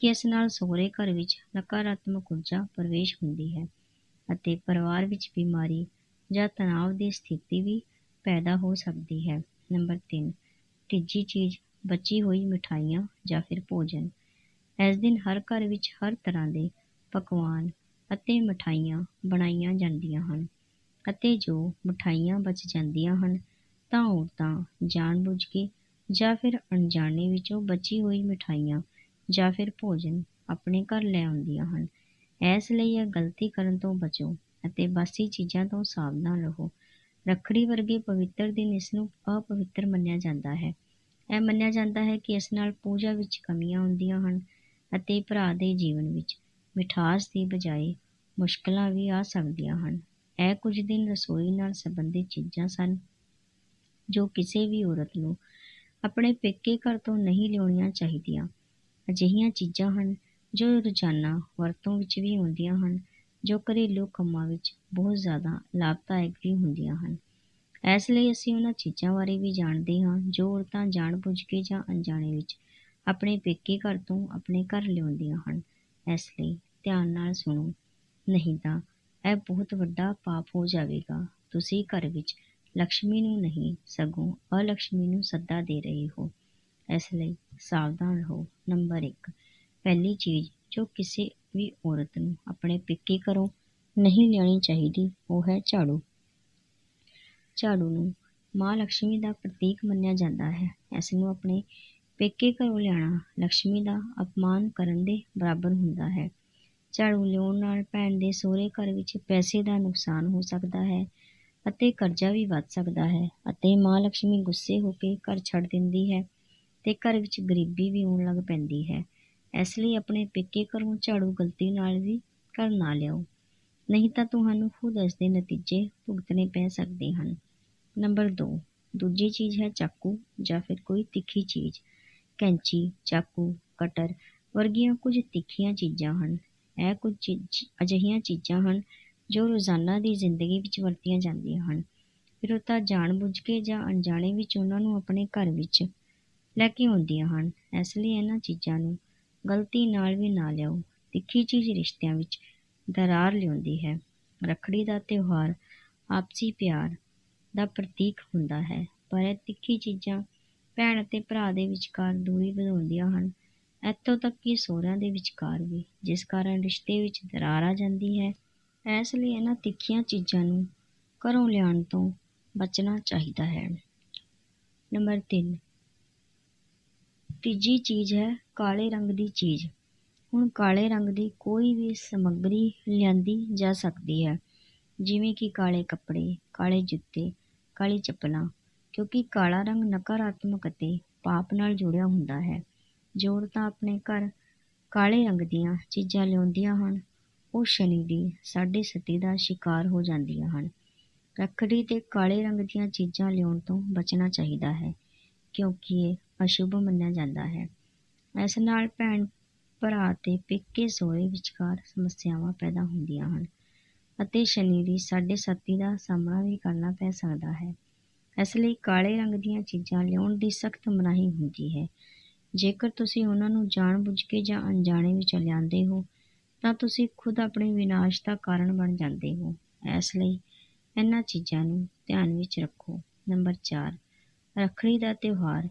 ਕਿ ਇਸ ਨਾਲ ਸਹੁਰੇ ਘਰ ਵਿੱਚ ਨਕਾਰਾਤਮਕ ਊਰਜਾ ਪ੍ਰਵੇਸ਼ ਹੁੰਦੀ ਹੈ ਅਤੇ ਪਰਿਵਾਰ ਵਿੱਚ ਬਿਮਾਰੀ ਜਾਂ ਤਣਾਅ ਦੀ ਸਥਿਤੀ ਵੀ ਪੈਦਾ ਹੋ ਸਕਦੀ ਹੈ। ਨੰਬਰ ਤਿੰਨ, ਤੀਜੀ ਚੀਜ਼, ਬਚੀ ਹੋਈ ਮਿਠਾਈਆਂ ਜਾਂ ਫਿਰ ਭੋਜਨ। ਇਸ ਦਿਨ ਹਰ ਘਰ ਵਿੱਚ ਹਰ ਤਰ੍ਹਾਂ ਦੇ ਪਕਵਾਨ ਅਤੇ ਮਿਠਾਈਆਂ ਬਣਾਈਆਂ ਜਾਂਦੀਆਂ ਹਨ ਅਤੇ ਜੋ ਮਿਠਾਈਆਂ ਬਚ ਜਾਂਦੀਆਂ ਹਨ, ਤਾਂ ਔਰਤਾਂ, ਜਾਣਬੁੱਝ ਕੇ ਜਾਂ ਫਿਰ ਅਣਜਾਣੇ ਵਿੱਚੋਂ ਬਚੀ ਹੋਈ ਮਿਠਾਈਆਂ ਜਾਂ ਫਿਰ ਭੋਜਨ ਆਪਣੇ ਘਰ ਲੈ ਆਉਂਦੀਆਂ ਹਨ। ਇਸ ਲਈ ਇਹ ਗਲਤੀ ਕਰਨ ਤੋਂ ਬਚੋ। ਅਤੇ ਬਾਸੀ ਚੀਜ਼ਾਂ ਤੋਂ ਸਾਵਧਾਨ ਰਹੋ। ਰੱਖੜੀ ਵਰਗੇ ਪਵਿੱਤਰ ਦਿਨ ਇਸ ਨੂੰ ਅਪਵਿੱਤਰ ਮੰਨਿਆ ਜਾਂਦਾ ਹੈ। ਇਹ ਮੰਨਿਆ ਜਾਂਦਾ ਹੈ ਕਿ ਇਸ ਨਾਲ ਪੂਜਾ ਵਿੱਚ ਕਮੀਆਂ ਆਉਂਦੀਆਂ ਹਨ ਅਤੇ ਭਰਾ ਦੇ ਜੀਵਨ ਵਿੱਚ ਮਿਠਾਸ ਦੀ ਬਜਾਏ ਮੁਸ਼ਕਲਾਂ ਵੀ ਆ ਸਕਦੀਆਂ ਹਨ। ਇਹ ਕੁਝ ਦਿਨ ਰਸੋਈ ਨਾਲ ਸੰਬੰਧਿਤ ਚੀਜ਼ਾਂ ਸਨ ਜੋ ਕਿਸੇ ਵੀ ਔਰਤ ਨੂੰ ਆਪਣੇ ਪੇਕੇ ਘਰ ਤੋਂ ਨਹੀਂ ਲਿਆਉਣੀਆਂ ਚਾਹੀਦੀਆਂ। ਅਜਿਹੀਆਂ ਚੀਜ਼ਾਂ ਹਨ ਜੋ ਰੋਜ਼ਾਨਾ ਵਰਤੋਂ ਵਿੱਚ ਵੀ ਆਉਂਦੀਆਂ ਹਨ ਜੋ ਘਰੇਲੂ ਕੰਮਾਂ ਵਿੱਚ ਬਹੁਤ ਜ਼ਿਆਦਾ ਲਾਭਦਾਇਕ ਵੀ ਹੁੰਦੀਆਂ ਹਨ। ਇਸ ਲਈ ਅਸੀਂ ਉਹਨਾਂ ਚੀਜ਼ਾਂ ਬਾਰੇ ਵੀ ਜਾਣਦੇ ਹਾਂ, ਜੋ ਔਰਤਾਂ ਜਾਣਬੁੱਝ ਕੇ ਜਾਂ ਅਣਜਾਣੇ ਵਿੱਚ ਆਪਣੇ ਪੇਕੇ ਘਰ ਤੋਂ ਆਪਣੇ ਘਰ ਲਿਆਉਂਦੀਆਂ ਹਨ। ਇਸ ਲਈ ਧਿਆਨ ਨਾਲ ਸੁਣੋ, ਨਹੀਂ ਤਾਂ ਇਹ ਬਹੁਤ ਵੱਡਾ ਪਾਪ ਹੋ ਜਾਵੇਗਾ। ਤੁਸੀਂ ਘਰ ਵਿੱਚ ਲక్ష్ਮੀ ਨੂੰ ਨਹੀਂ, ਸਗੋਂ ਅਲਕਸ਼ਮੀ ਨੂੰ ਸੱਦਾ ਦੇ ਰਹੇ ਹੋ। ਇਸ ਲਈ ਸਾਵਧਾਨ ਰਹੋ। ਨੰਬਰ 1 ਪਹਿਲੀ ਚੀਜ਼ ਜੋ ਕਿਸੇ ਵੀ ਔਰਤ ਨੂੰ ਆਪਣੇ ਪੇਕੇ ਘਰੋਂ ਨਹੀਂ ਲਿਆਉਣੀ ਚਾਹੀਦੀ, ਉਹ ਹੈ ਝਾੜੂ। ਝਾੜੂ ਨੂੰ ਮਾਂ ਲక్ష్ਮੀ ਦਾ ਪ੍ਰਤੀਕ ਮੰਨਿਆ ਜਾਂਦਾ ਹੈ। ਇਸ ਨੂੰ ਆਪਣੇ ਪੇਕੇ ਘਰੋਂ ਲਿਆਉਣਾ ਲక్ష్ਮੀ ਦਾ ਅਪਮਾਨ ਕਰਨ ਦੇ ਬਰਾਬਰ ਹੁੰਦਾ ਹੈ। ਝਾੜੂ ਲਿਆਉਣ ਨਾਲ ਭੈਣ ਦੇ ਸਹੁਰੇ ਘਰ ਵਿੱਚ ਪੈਸੇ ਦਾ ਨੁਕਸਾਨ ਹੋ ਸਕਦਾ ਹੈ ਅਤੇ ਕਰਜ਼ਾ ਵੀ ਵੱਧ ਸਕਦਾ ਹੈ ਅਤੇ ਮਾਂ ਲక్ష్ਮੀ ਗੁੱਸੇ ਹੋ ਕੇ ਘਰ ਛੱਡ ਦਿੰਦੀ ਹੈ ਤੇ ਘਰ ਵਿੱਚ ਗਰੀਬੀ ਵੀ ਆਉਣ ਲੱਗ ਪੈਂਦੀ ਹੈ। ਇਸ ਲਈ ਆਪਣੇ ਪੇਕੇ ਘਰੋਂ ਝਾੜੂ ਗਲਤੀ ਨਾਲ ਵੀ ਘਰ ਨਾ ਲਿਆਓ ਨਹੀਂ ਤਾਂ ਤੁਹਾਨੂੰ ਖੁਦ ਇਸ ਦੇ ਨਤੀਜੇ ਭੁਗਤਣੇ ਪੈ ਸਕਦੇ ਹਨ। ਨੰਬਰ 2 ਦੂਜੀ ਚੀਜ਼ ਹੈ ਚਾਕੂ ਜਾਂ ਫਿਰ ਕੋਈ ਤਿੱਖੀ ਚੀਜ਼। ਕੈਂਚੀ, ਚਾਕੂ, ਕਟਰ ਵਰਗੀਆਂ ਕੁਝ ਤਿੱਖੀਆਂ ਚੀਜ਼ਾਂ ਹਨ। ਇਹ ਕੁਝ ਅਜਿਹੀਆਂ ਚੀਜ਼ਾਂ ਹਨ ਜੋ ਰੋਜ਼ਾਨਾ ਦੀ ਜ਼ਿੰਦਗੀ ਵਿੱਚ ਵਰਤੀਆਂ ਜਾਂਦੀਆਂ ਹਨ। ਫਿਰ ਉਹ ਤਾਂ ਜਾਣਬੁੱਝ ਕੇ ਜਾਂ ਅਣਜਾਣੇ ਵਿੱਚ ਉਹਨਾਂ ਨੂੰ ਆਪਣੇ ਘਰ ਵਿੱਚ ਲੈ ਕੇ ਆਉਂਦੀਆਂ ਹਨ। ਇਸ ਲਈ ਇਹਨਾਂ ਚੀਜ਼ਾਂ ਨੂੰ ਗਲਤੀ ਨਾਲ ਵੀ ਨਾ ਲਿਆਓ। ਤਿੱਖੀ ਚੀਜ਼ ਰਿਸ਼ਤਿਆਂ ਵਿੱਚ ਦਰਾਰ ਲਿਆਉਂਦੀ ਹੈ। ਰੱਖੜੀ ਦਾ ਤਿਉਹਾਰ ਆਪਸੀ ਪਿਆਰ ਦਾ ਪ੍ਰਤੀਕ ਹੁੰਦਾ ਹੈ, ਪਰ ਇਹ ਤਿੱਖੀ ਚੀਜ਼ਾਂ ਭੈਣ ਅਤੇ ਭਰਾ ਦੇ ਵਿਚਕਾਰ ਦੂਰੀ ਵਧਾਉਂਦੀਆਂ ਹਨ। ਇੱਥੋਂ ਤੱਕ ਕਿ ਸਹੁਰਿਆਂ ਦੇ ਵਿਚਕਾਰ ਵੀ, ਜਿਸ ਕਾਰਨ ਰਿਸ਼ਤੇ ਵਿੱਚ ਦਰਾਰ ਆ ਜਾਂਦੀ ਹੈ। ਇਸ ਲਈ ਇਹਨਾਂ ਤਿੱਖੀਆਂ ਚੀਜ਼ਾਂ ਨੂੰ ਘਰੋਂ ਲਿਆਉਣ ਤੋਂ ਬਚਣਾ ਚਾਹੀਦਾ ਹੈ। ਨੰਬਰ ਤਿੰਨ ਤੀਜੀ ਚੀਜ਼ ਹੈ ਕਾਲੇ ਰੰਗ ਦੀ ਚੀਜ਼। ਹੁਣ ਕਾਲੇ ਰੰਗ ਦੀ ਕੋਈ ਵੀ ਸਮੱਗਰੀ ਲਿਆਂਦੀ ਜਾ ਸਕਦੀ ਹੈ। ਜਿਵੇਂ ਕਿ ਕਾਲੇ ਕੱਪੜੇ, ਕਾਲੇ ਜੁੱਤੇ, ਕਾਲੀ ਚੱਪਲਾਂ, ਕਿਉਂਕਿ ਕਾਲਾ ਰੰਗ ਨਕਾਰਾਤਮਕ ਅਤੇ ਪਾਪ ਨਾਲ ਜੁੜਿਆ ਹੁੰਦਾ ਹੈ। ਜੋ ਔਰਤਾਂ ਆਪਣੇ ਘਰ ਕਾਲੇ ਰੰਗ ਦੀਆਂ ਚੀਜ਼ਾਂ ਲਿਆਉਂਦੀਆਂ ਹਨ। ਉਹ ਸ਼ਨੀ ਦੀ ਸਾਢੇ ਸਤੀ ਦਾ ਸ਼ਿਕਾਰ ਹੋ ਜਾਂਦੀਆਂ ਹਨ। ਰੱਖੜੀ ਤੇ ਕਾਲੇ ਰੰਗ ਦੀਆਂ ਚੀਜ਼ਾਂ ਲਿਆਉਣ ਤੋਂ ਬਚਣਾ ਚਾਹੀਦਾ ਹੈ, ਕਿਉਂਕਿ ਇਹ ਅਸ਼ੁਭ ਮੰਨਿਆ ਜਾਂਦਾ ਹੈ। ਇਸ ਨਾਲ ਭੈਣ ਭਰਾ ਤੇ ਪੇਕੇ ਸਹੁਰੇ ਵਿਚਕਾਰ ਸਮੱਸਿਆਵਾਂ ਪੈਦਾ ਹੁੰਦੀਆਂ ਹਨ ਅਤੇ ਸ਼ਨੀ ਦੀ ਸਾਢੇ ਸਤੀ ਦਾ ਸਾਹਮਣਾ ਵੀ ਕਰਨਾ ਪੈ ਸਕਦਾ ਹੈ। ਇਸ ਲਈ ਕਾਲੇ ਰੰਗ ਦੀਆਂ ਚੀਜ਼ਾਂ ਲਿਆਉਣ ਦੀ ਸਖਤ ਮਨਾਹੀ ਹੁੰਦੀ ਹੈ। ਜੇਕਰ ਤੁਸੀਂ ਉਹਨਾਂ ਨੂੰ ਜਾਣ ਬੁੱਝ ਕੇ ਜਾਂ ਅਣਜਾਣੇ ਵਿੱਚ ਲਿਆਂਦੇ ਹੋ, ਤਾਂ ਤੁਸੀਂ ਖੁਦ ਆਪਣੇ ਵਿਨਾਸ਼ ਦਾ ਕਾਰਨ ਬਣ ਜਾਂਦੇ ਹੋ। ਇਸ ਲਈ ਇਹਨਾਂ ਚੀਜ਼ਾਂ ਨੂੰ ਧਿਆਨ ਵਿੱਚ ਰੱਖੋ। ਨੰਬਰ ਚਾਰ, ਰੱਖੜੀ ਦਾ ਤਿਉਹਾਰ।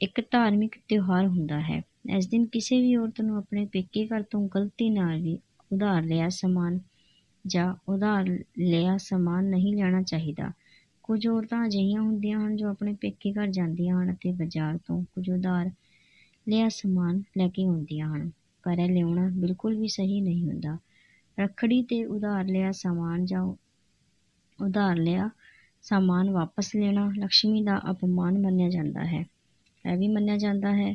ਇੱਕ ਧਾਰਮਿਕ ਤਿਉਹਾਰ ਹੁੰਦਾ ਹੈ। ਇਸ ਦਿਨ ਕਿਸੇ ਵੀ ਔਰਤ ਨੂੰ ਆਪਣੇ ਪੇਕੇ ਘਰ ਤੋਂ ਗਲਤੀ ਨਾਲ ਵੀ ਉਧਾਰ ਲਿਆ ਸਮਾਨ ਜਾਂ ਉਧਾਰ ਲਿਆ ਸਮਾਨ ਨਹੀਂ ਲੈਣਾ ਚਾਹੀਦਾ। ਕੁਝ ਔਰਤਾਂ ਅਜਿਹੀਆਂ ਹੁੰਦੀਆਂ ਹਨ ਜੋ ਆਪਣੇ ਪੇਕੇ ਘਰ ਜਾਂਦੀਆਂ ਹਨ ਅਤੇ ਬਾਜ਼ਾਰ ਤੋਂ ਕੁਝ ਉਧਾਰ ਲਿਆ ਸਮਾਨ ਲੈ ਕੇ ਆਉਂਦੀਆਂ ਹਨ, ਪਰ ਇਹ ਲਿਆਉਣਾ ਬਿਲਕੁਲ ਵੀ ਸਹੀ ਨਹੀਂ ਹੁੰਦਾ। ਰੱਖੜੀ ਤੇ ਉਧਾਰ ਲਿਆ ਸਮਾਨ ਜਾਂ ਉਧਾਰ ਲਿਆ ਸਾਮਾਨ ਵਾਪਸ ਲੈਣਾ ਲక్ష్ਮੀ ਦਾ ਅਪਮਾਨ ਮੰਨਿਆ ਜਾਂਦਾ ਹੈ। ਇਹ ਵੀ ਮੰਨਿਆ ਜਾਂਦਾ ਹੈ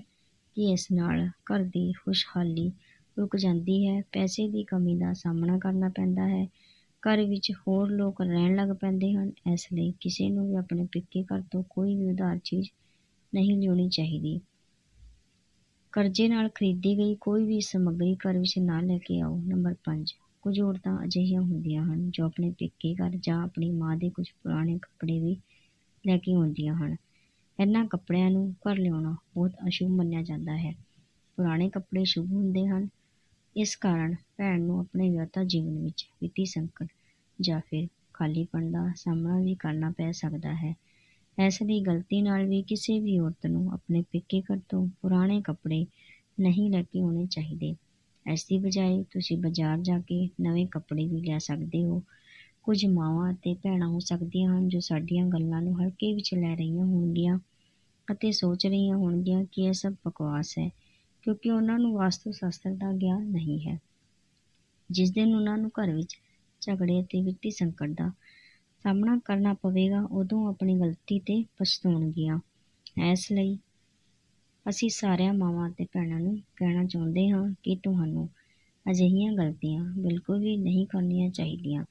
ਕਿ ਇਸ ਨਾਲ ਘਰ ਦੀ ਖੁਸ਼ਹਾਲੀ ਰੁਕ ਜਾਂਦੀ ਹੈ, ਪੈਸੇ ਦੀ ਕਮੀ ਦਾ ਸਾਹਮਣਾ ਕਰਨਾ ਪੈਂਦਾ ਹੈ, ਘਰ ਵਿੱਚ ਹੋਰ ਲੋਕ ਰਹਿਣ ਲੱਗ ਪੈਂਦੇ ਹਨ, ਇਸ ਲਈ ਕਿਸੇ ਨੂੰ ਵੀ ਆਪਣੇ ਪੇਕੇ ਘਰ ਤੋਂ ਕੋਈ ਵੀ ਉਧਾਰ ਚੀਜ਼ ਨਹੀਂ ਲਿਆਉਣੀ ਚਾਹੀਦੀ। ਕਰਜ਼ੇ ਨਾਲ ਖਰੀਦੀ ਗਈ ਕੋਈ ਵੀ ਸਮੱਗਰੀ ਘਰ ਵਿੱਚ ਨਾ ਲੈ ਕੇ ਆਓ। ਨੰਬਰ 5 ਕੁਝ ਔਰਤਾਂ ਅਜਿਹੀਆਂ ਹੁੰਦੀਆਂ ਹਨ ਜੋ ਆਪਣੇ ਪੇਕੇ ਘਰ ਜਾਂ ਆਪਣੀ ਮਾਂ ਦੇ ਕੁਝ ਪੁਰਾਣੇ ਕੱਪੜੇ ਵੀ ਲੈ ਕੇ ਆਉਂਦੀਆਂ ਹਨ। ਇਹਨਾਂ ਕੱਪੜਿਆਂ ਨੂੰ ਘਰ ਲਿਆਉਣਾ ਬਹੁਤ ਅਸ਼ੁਭ ਮੰਨਿਆ ਜਾਂਦਾ ਹੈ। ਪੁਰਾਣੇ ਕੱਪੜੇ ਸ਼ੁਭ ਹੁੰਦੇ ਹਨ। ਇਸ ਕਾਰਨ ਭੈਣ ਨੂੰ ਆਪਣੇ ਵਿਆਹੁਤਾ ਜੀਵਨ ਵਿੱਚ ਵਿੱਤੀ ਸੰਕਟ ਜਾਂ ਫਿਰ ਖਾਲੀਪਣ ਦਾ ਸਾਹਮਣਾ ਵੀ ਕਰਨਾ ਪੈ ਸਕਦਾ ਹੈ। ਇਸ ਲਈ ਗਲਤੀ ਨਾਲ ਵੀ ਕਿਸੇ ਵੀ ਔਰਤ ਨੂੰ ਆਪਣੇ ਪੇਕੇ ਘਰ ਤੋਂ ਪੁਰਾਣੇ ਕੱਪੜੇ ਨਹੀਂ ਲੈ ਕੇ ਆਉਣੇ ਚਾਹੀਦੇ। ਇਸ ਦੀ ਬਜਾਏ ਤੁਸੀਂ ਬਾਜ਼ਾਰ ਜਾ ਕੇ ਨਵੇਂ ਕੱਪੜੇ ਵੀ ਲੈ ਸਕਦੇ ਹੋ। ਕੁਝ ਮਾਵਾਂ ਅਤੇ ਭੈਣਾਂ ਹੋ ਸਕਦੀਆਂ ਹਨ ਜੋ ਸਾਡੀਆਂ ਗੱਲਾਂ ਨੂੰ ਹਲਕੇ ਵਿੱਚ ਲੈ ਰਹੀਆਂ ਹੋਣਗੀਆਂ। ਅਤੇ ਸੋਚ ਰਹੀਆਂ ਹੋਣਗੀਆਂ ਕਿ ਇਹ ਸਭ ਬਕਵਾਸ ਹੈ, ਕਿਉਂਕਿ ਉਹਨਾਂ ਨੂੰ ਵਾਸਤੂ ਸ਼ਾਸਤਰ ਦਾ ਗਿਆਨ ਨਹੀਂ ਹੈ। ਜਿਸ ਦਿਨ ਉਹਨਾਂ ਨੂੰ ਘਰ ਵਿੱਚ ਝਗੜੇ ਅਤੇ ਵਿੱਤੀ ਸੰਕਟ ਦਾ ਸਾਹਮਣਾ ਕਰਨਾ ਪਵੇਗਾ, ਉਦੋਂ ਆਪਣੀ ਗਲਤੀ ਤੇ ਪਛਤਾਉਣਗੀਆਂ। ਇਸ ਲਈ ਅਸੀਂ ਸਾਰਿਆਂ ਮਾਵਾਂ ਅਤੇ ਭੈਣਾਂ ਨੂੰ ਕਹਿਣਾ ਚਾਹੁੰਦੇ ਹਾਂ ਕਿ ਤੁਹਾਨੂੰ ਅਜਿਹੀਆਂ ਗਲਤੀਆਂ ਬਿਲਕੁਲ ਵੀ ਨਹੀਂ ਕਰਨੀਆਂ ਚਾਹੀਦੀਆਂ।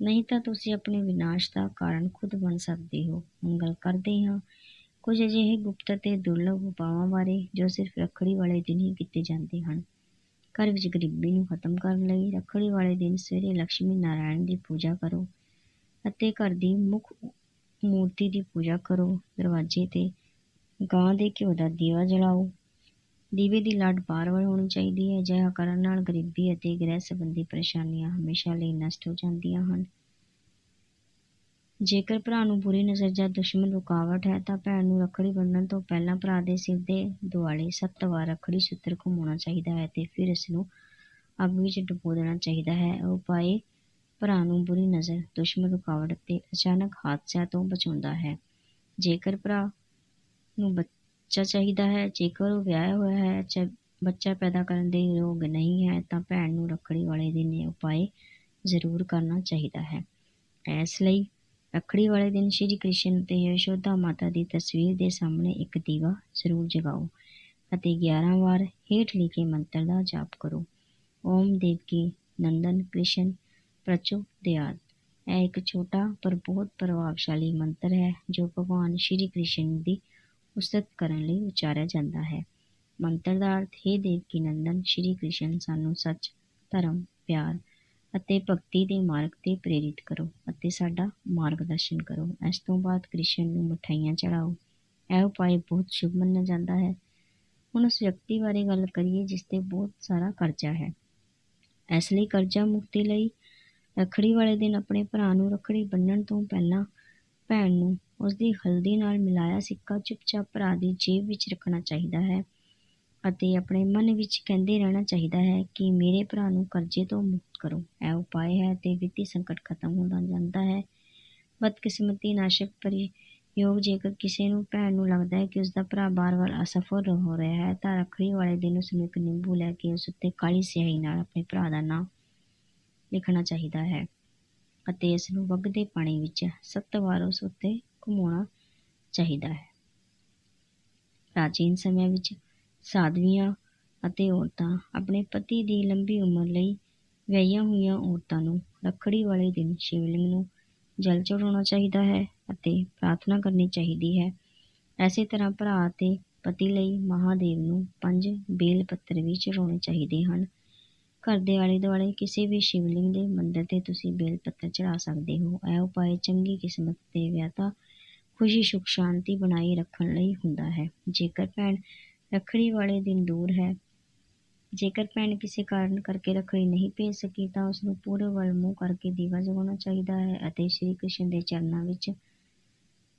ਨਹੀਂ ਤਾਂ ਤੁਸੀਂ ਆਪਣੇ ਵਿਨਾਸ਼ ਦਾ ਕਾਰਨ ਖੁਦ ਬਣ ਸਕਦੇ ਹੋ। ਹੁਣ ਗੱਲ ਕਰਦੇ ਹਾਂ ਕੁਝ ਅਜਿਹੇ ਗੁਪਤ ਅਤੇ ਦੁਰਲਭ ਉਪਾਵਾਂ ਬਾਰੇ ਜੋ ਸਿਰਫ ਰੱਖੜੀ ਵਾਲੇ ਦਿਨ ਹੀ ਕੀਤੇ ਜਾਂਦੇ ਹਨ। ਘਰ ਵਿੱਚ ਗਰੀਬੀ ਨੂੰ ਖਤਮ ਕਰਨ ਲਈ ਰੱਖੜੀ ਵਾਲੇ ਦਿਨ ਸਵੇਰੇ ਲਕਸ਼ਮੀ ਨਾਰਾਇਣ ਦੀ ਪੂਜਾ ਕਰੋ ਅਤੇ ਘਰ ਦੀ ਮੁੱਖ ਮੂਰਤੀ ਦੀ ਪੂਜਾ ਕਰੋ। ਦਰਵਾਜ਼ੇ ਤੇ ਗਾਂ ਦੇ ਘਿਓ ਦਾ ਦੀਵਾ ਜਲਾਓ। ਦੀਵੇ ਦੀ ਲਾਟ ਬਾਰ-ਬਾਰ ਹੋਣੀ ਚਾਹੀਦੀ ਹੈ। ਅਜਿਹਾ ਕਰਨ ਨਾਲ ਗਰੀਬੀ ਅਤੇ ਗ੍ਰਹਿ ਸੰਬੰਧੀ ਪਰੇਸ਼ਾਨੀਆਂ ਹਮੇਸ਼ਾ ਲਈ ਨਸ਼ਟ ਹੋ ਜਾਂਦੀਆਂ ਹਨ। ਜੇਕਰ ਭਰਾ ਨੂੰ ਬੁਰੀ ਨਜ਼ਰ ਜਾਂ ਦੁਸ਼ਮਣ ਰੁਕਾਵਟ ਹੈ, ਤਾਂ ਭੈਣ ਨੂੰ ਰੱਖੜੀ ਬੰਨ੍ਹਣ ਤੋਂ ਪਹਿਲਾਂ ਭਰਾ ਦੇ ਸਿਰ ਦੇ ਦੁਆਲੇ ਸੱਤ ਵਾਰ ਰੱਖੜੀ ਸੂਤਰ ਘੁੰਮਾਉਣਾ ਚਾਹੀਦਾ ਹੈ ਅਤੇ ਫਿਰ ਇਸ ਨੂੰ ਅੱਗ ਵਿੱਚ ਡੁਬੋ ਦੇਣਾ ਚਾਹੀਦਾ ਹੈ। ਉਪਾਅ ਭਰਾ ਨੂੰ ਬੁਰੀ ਨਜ਼ਰ, ਦੁਸ਼ਮਣ ਰੁਕਾਵਟ ਅਤੇ ਅਚਾਨਕ ਹਾਦਸਿਆਂ ਤੋਂ ਬਚਾਉਂਦਾ ਹੈ। ਜੇਕਰ ਭਰਾ ਨੂੰ ਬੱਚਾ ਚਾਹੀਦਾ ਹੈ, ਜੇਕਰ ਉਹ ਵਿਆਹਿਆ ਹੋਇਆ ਹੈ, ਜਾਂ ਬੱਚਾ ਪੈਦਾ ਕਰਨ ਦੇ ਯੋਗ ਨਹੀਂ ਹੈ, ਤਾਂ ਭੈਣ ਨੂੰ ਰੱਖੜੀ ਵਾਲੇ ਦਿਨ ਇਹ ਉਪਾਅ ਜ਼ਰੂਰ ਕਰਨਾ ਚਾਹੀਦਾ ਹੈ। ਇਸ ਲਈ ਰੱਖੜੀ ਵਾਲੇ ਦਿਨ ਸ਼੍ਰੀ ਕ੍ਰਿਸ਼ਨ ਅਤੇ ਯਸ਼ੋਦਾ ਮਾਤਾ ਦੀ ਤਸਵੀਰ ਦੇ ਸਾਹਮਣੇ ਇੱਕ ਦੀਵਾ ਜ਼ਰੂਰ ਜਗਾਓ ਅਤੇ 11 ਵਾਰ ਹੇਠ ਲਿਖੇ ਮੰਤਰ ਦਾ ਜਾਪ ਕਰੋ। ਓਮ ਦੇਵਕੀ ਨੰਦਨ ਕ੍ਰਿਸ਼ਨ ਪ੍ਰਚੋਦਿਆਤ ਇਹ ਇੱਕ ਛੋਟਾ ਪਰ ਬਹੁਤ ਪ੍ਰਭਾਵਸ਼ਾਲੀ ਮੰਤਰ ਹੈ ਜੋ ਭਗਵਾਨ ਸ਼੍ਰੀ ਕ੍ਰਿਸ਼ਨ ਦੀ ਉਸਤਤ ਕਰਨ ਲਈ ਉਚਾਰਿਆ ਜਾਂਦਾ ਹੈ। ਮੰਤਰ ਦਾ ਅਰਥ, ਹੈ ਦੇਵਕੀ ਨੰਦਨ, ਸ਼੍ਰੀ ਕ੍ਰਿਸ਼ਨ ਸਾਨੂੰ ਸੱਚ, ਧਰਮ, ਪਿਆਰ ਅਤੇ ਭਗਤੀ ਦੇ ਮਾਰਗ ਤੇ ਪ੍ਰੇਰਿਤ ਕਰੋ ਅਤੇ ਸਾਡਾ ਮਾਰਗਦਰਸ਼ਨ ਕਰੋ। ਇਸ ਤੋਂ ਬਾਅਦ ਕ੍ਰਿਸ਼ਨ ਨੂੰ ਮਠਾਈਆਂ ਚੜਾਓ ਇਹ ਉਪਾਅ ਬਹੁਤ ਸ਼ੁਭ ਮੰਨਿਆ ਜਾਂਦਾ ਹੈ। ਹੁਣ ਉਸ ਵਿਅਕਤੀ ਬਾਰੇ ਗੱਲ ਕਰੀਏ ਜਿਸ ਤੇ ਬਹੁਤ ਸਾਰਾ ਕਰਜ਼ਾ ਹੈ। ਇਸ ਲਈ ਕਰਜ਼ਾ ਮੁਕਤੀ ਲਈ ਰੱਖੜੀ ਵਾਲੇ ਦਿਨ ਆਪਣੇ ਭਰਾ ਨੂੰ ਰੱਖੜੀ ਬੰਨਣ ਤੋਂ ਪਹਿਲਾਂ ਭੈਣ ਨੂੰ ਉਸ ਦੀ ਹਲਦੀ ਨਾਲ ਮਿਲਾਇਆ ਸਿੱਕਾ ਚੁੱਪਚਾਪ ਭਰਾ ਦੀ ਜੇਬ ਵਿੱਚ ਰੱਖਣਾ ਚਾਹੀਦਾ ਹੈ ਅਤੇ ਆਪਣੇ ਮਨ ਵਿੱਚ ਕਹਿੰਦੇ ਰਹਿਣਾ ਚਾਹੀਦਾ ਹੈ ਕਿ ਮੇਰੇ ਭਰਾ ਨੂੰ ਕਰਜ਼ੇ ਤੋਂ ਮੁਕਤ ਕਰੋ। ਇਹ ਉਪਾਅ ਹੈ ਤੇ ਵਿੱਤੀ ਸੰਕਟ ਖਤਮ ਹੁੰਦਾ ਜਾਂਦਾ ਹੈ। ਬਦਕਿਸਮਤੀ ਨਾਸ਼ਕ ਪ੍ਰਯੋਗ ਜੇਕਰ ਕਿਸੇ ਨੂੰ ਭੈਣ ਨੂੰ ਲੱਗਦਾ ਹੈ ਕਿ ਉਸ ਦਾ ਭਰਾ ਬਾਰ-ਬਾਰ ਅਸਫਲ ਹੋ ਰਿਹਾ ਹੈ, ਤਾਂ ਰੱਖੜੀ ਵਾਲੇ ਦਿਨ ਉਸ ਨੂੰ ਇੱਕ ਨਿੰਬੂ ਲੈ ਕੇ ਉਸ ਉੱਤੇ ਕਾਲੀ ਸਿਆਹੀ ਨਾਲ ਆਪਣੇ ਭਰਾ ਦਾ ਨਾਮ ਲਿਖਣਾ ਚਾਹੀਦਾ ਹੈ ਅਤੇ ਇਸ ਨੂੰ ਵਗਦੇ ਪਾਣੀ ਵਿੱਚ ਸੱਤ ਵਾਰ ਉਸ ਉੱਤੇ ਘੁਮਾਉਣਾ ਚਾਹੀਦਾ ਹੈ। ਪ੍ਰਾਚੀਨ ਸਮਿਆਂ ਵਿੱਚ ਸਾਧਵੀਆਂ ਅਤੇ ਔਰਤਾਂ ਆਪਣੇ ਪਤੀ ਦੀ ਲੰਬੀ ਉਮਰ ਲਈ ਵਿਆਹੀਆਂ ਹੋਈਆਂ ਔਰਤਾਂ ਨੂੰ ਰੱਖੜੀ ਵਾਲੇ ਦਿਨ ਸ਼ਿਵਲਿੰਗ ਨੂੰ ਜਲ ਚੜਾਉਣਾ ਚਾਹੀਦਾ ਹੈ ਅਤੇ ਪ੍ਰਾਰਥਨਾ ਕਰਨੀ ਚਾਹੀਦੀ ਹੈ। ਇਸੇ ਤਰ੍ਹਾਂ ਭਰਾ ਅਤੇ ਪਤੀ ਲਈ ਮਹਾਦੇਵ ਨੂੰ ਪੰਜ ਬੇਲ ਪੱਤਰ ਵੀ ਚੜਾਉਣੇ ਚਾਹੀਦੇ ਹਨ। ਘਰ ਦੇ ਆਲੇ ਦੁਆਲੇ ਕਿਸੇ ਵੀ ਸ਼ਿਵਲਿੰਗ ਦੇ ਮੰਦਰ ਤੇ ਤੁਸੀਂ ਬੇਲ ਪੱਤਰ ਚੜਾ ਸਕਦੇ ਹੋ। ਇਹ ਉਪਾਅ ਚੰਗੀ ਕਿਸਮਤ ਤੇ ਵਿਆਹਤਾ, ਖੁਸ਼ੀ, ਸੁਖ, ਸ਼ਾਂਤੀ ਬਣਾਈ ਰੱਖਣ ਲਈ ਹੁੰਦਾ ਹੈ। ਜੇਕਰ ਭੈਣ ਰੱਖੜੀ ਵਾਲੇ ਦਿਨ ਦੂਰ ਹੈ ਜੇਕਰ ਭੈਣ ਕਿਸੇ ਕਾਰਨ ਕਰਕੇ ਰੱਖੜੀ ਨਹੀਂ ਭੇਜ ਸਕੀ ਤਾਂ ਉਸ ਨੂੰ ਪੂਰੇ ਵੱਲ ਮੂੰਹ ਕਰਕੇ ਦੀਵਾ ਜਗਾਉਣਾ ਚਾਹੀਦਾ ਹੈ ਅਤੇ ਸ਼੍ਰੀ ਕ੍ਰਿਸ਼ਨ ਦੇ ਚਰਨਾਂ ਵਿੱਚ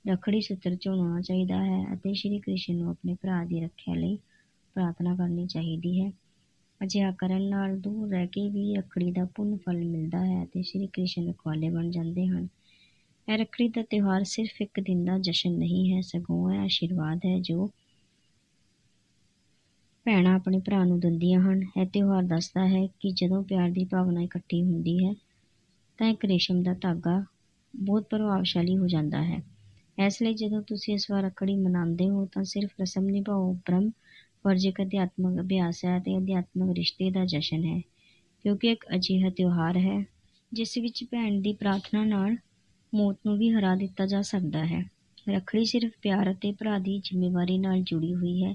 ਰੱਖੜੀ ਸੂਤਰ ਝੁਲਾਉਣਾ ਚਾਹੀਦਾ ਹੈ ਅਤੇ ਸ਼੍ਰੀ ਕ੍ਰਿਸ਼ਨ ਨੂੰ ਆਪਣੇ ਭਰਾ ਦੀ ਰੱਖਿਆ ਲਈ ਪ੍ਰਾਰਥਨਾ ਕਰਨੀ ਚਾਹੀਦੀ ਹੈ। ਅਜਿਹਾ ਕਰਨ ਨਾਲ ਦੂਰ ਰਹਿ ਕੇ ਵੀ ਰੱਖੜੀ ਦਾ ਪੁੰਨ ਫਲ ਮਿਲਦਾ ਹੈ ਅਤੇ ਸ਼੍ਰੀ ਕ੍ਰਿਸ਼ਨ ਰਖਵਾਲੇ ਬਣ ਜਾਂਦੇ ਹਨ। ਇਹ ਰੱਖੜੀ ਦਾ ਤਿਉਹਾਰ ਸਿਰਫ ਇੱਕ ਦਿਨ ਦਾ ਜਸ਼ਨ ਨਹੀਂ ਹੈ, ਸਗੋਂ ਇਹ ਆਸ਼ੀਰਵਾਦ ਹੈ ਜੋ ਭੈਣਾਂ ਆਪਣੇ ਭਰਾ ਨੂੰ ਦਿੰਦੀਆਂ ਹਨ। ਇਹ ਤਿਉਹਾਰ ਦੱਸਦਾ ਹੈ ਕਿ ਜਦੋਂ ਪਿਆਰ ਦੀ ਭਾਵਨਾ ਇਕੱਠੀ ਹੁੰਦੀ ਹੈ, ਤਾਂ ਇੱਕ ਰੇਸ਼ਮ ਦਾ ਧਾਗਾ ਬਹੁਤ ਪ੍ਰਭਾਵਸ਼ਾਲੀ ਹੋ ਜਾਂਦਾ ਹੈ। ਇਸ ਲਈ ਜਦੋਂ ਤੁਸੀਂ ਇਸ ਵਾਰ ਰੱਖੜੀ ਮਨਾਉਂਦੇ ਹੋ, ਤਾਂ ਸਿਰਫ ਰਸਮ ਨਿਭਾਓ। ਬ੍ਰਹਮ ਵਰਜ ਇੱਕ ਅਧਿਆਤਮਕ ਅਭਿਆਸ ਹੈ ਅਤੇ ਅਧਿਆਤਮਕ ਰਿਸ਼ਤੇ ਦਾ ਜਸ਼ਨ ਹੈ, ਕਿਉਂਕਿ ਇੱਕ ਅਜਿਹਾ ਤਿਉਹਾਰ ਹੈ, ਜਿਸ ਵਿੱਚ ਭੈਣ ਦੀ ਪ੍ਰਾਰਥਨਾ ਨਾਲ ਮੌਤ ਨੂੰ ਵੀ ਹਰਾ ਦਿੱਤਾ ਜਾ ਸਕਦਾ ਹੈ। ਰੱਖੜੀ ਸਿਰਫ ਪਿਆਰ ਅਤੇ ਭਰਾ ਦੀ ਜ਼ਿੰਮੇਵਾਰੀ ਨਾਲ ਜੁੜੀ ਹੋਈ ਹੈ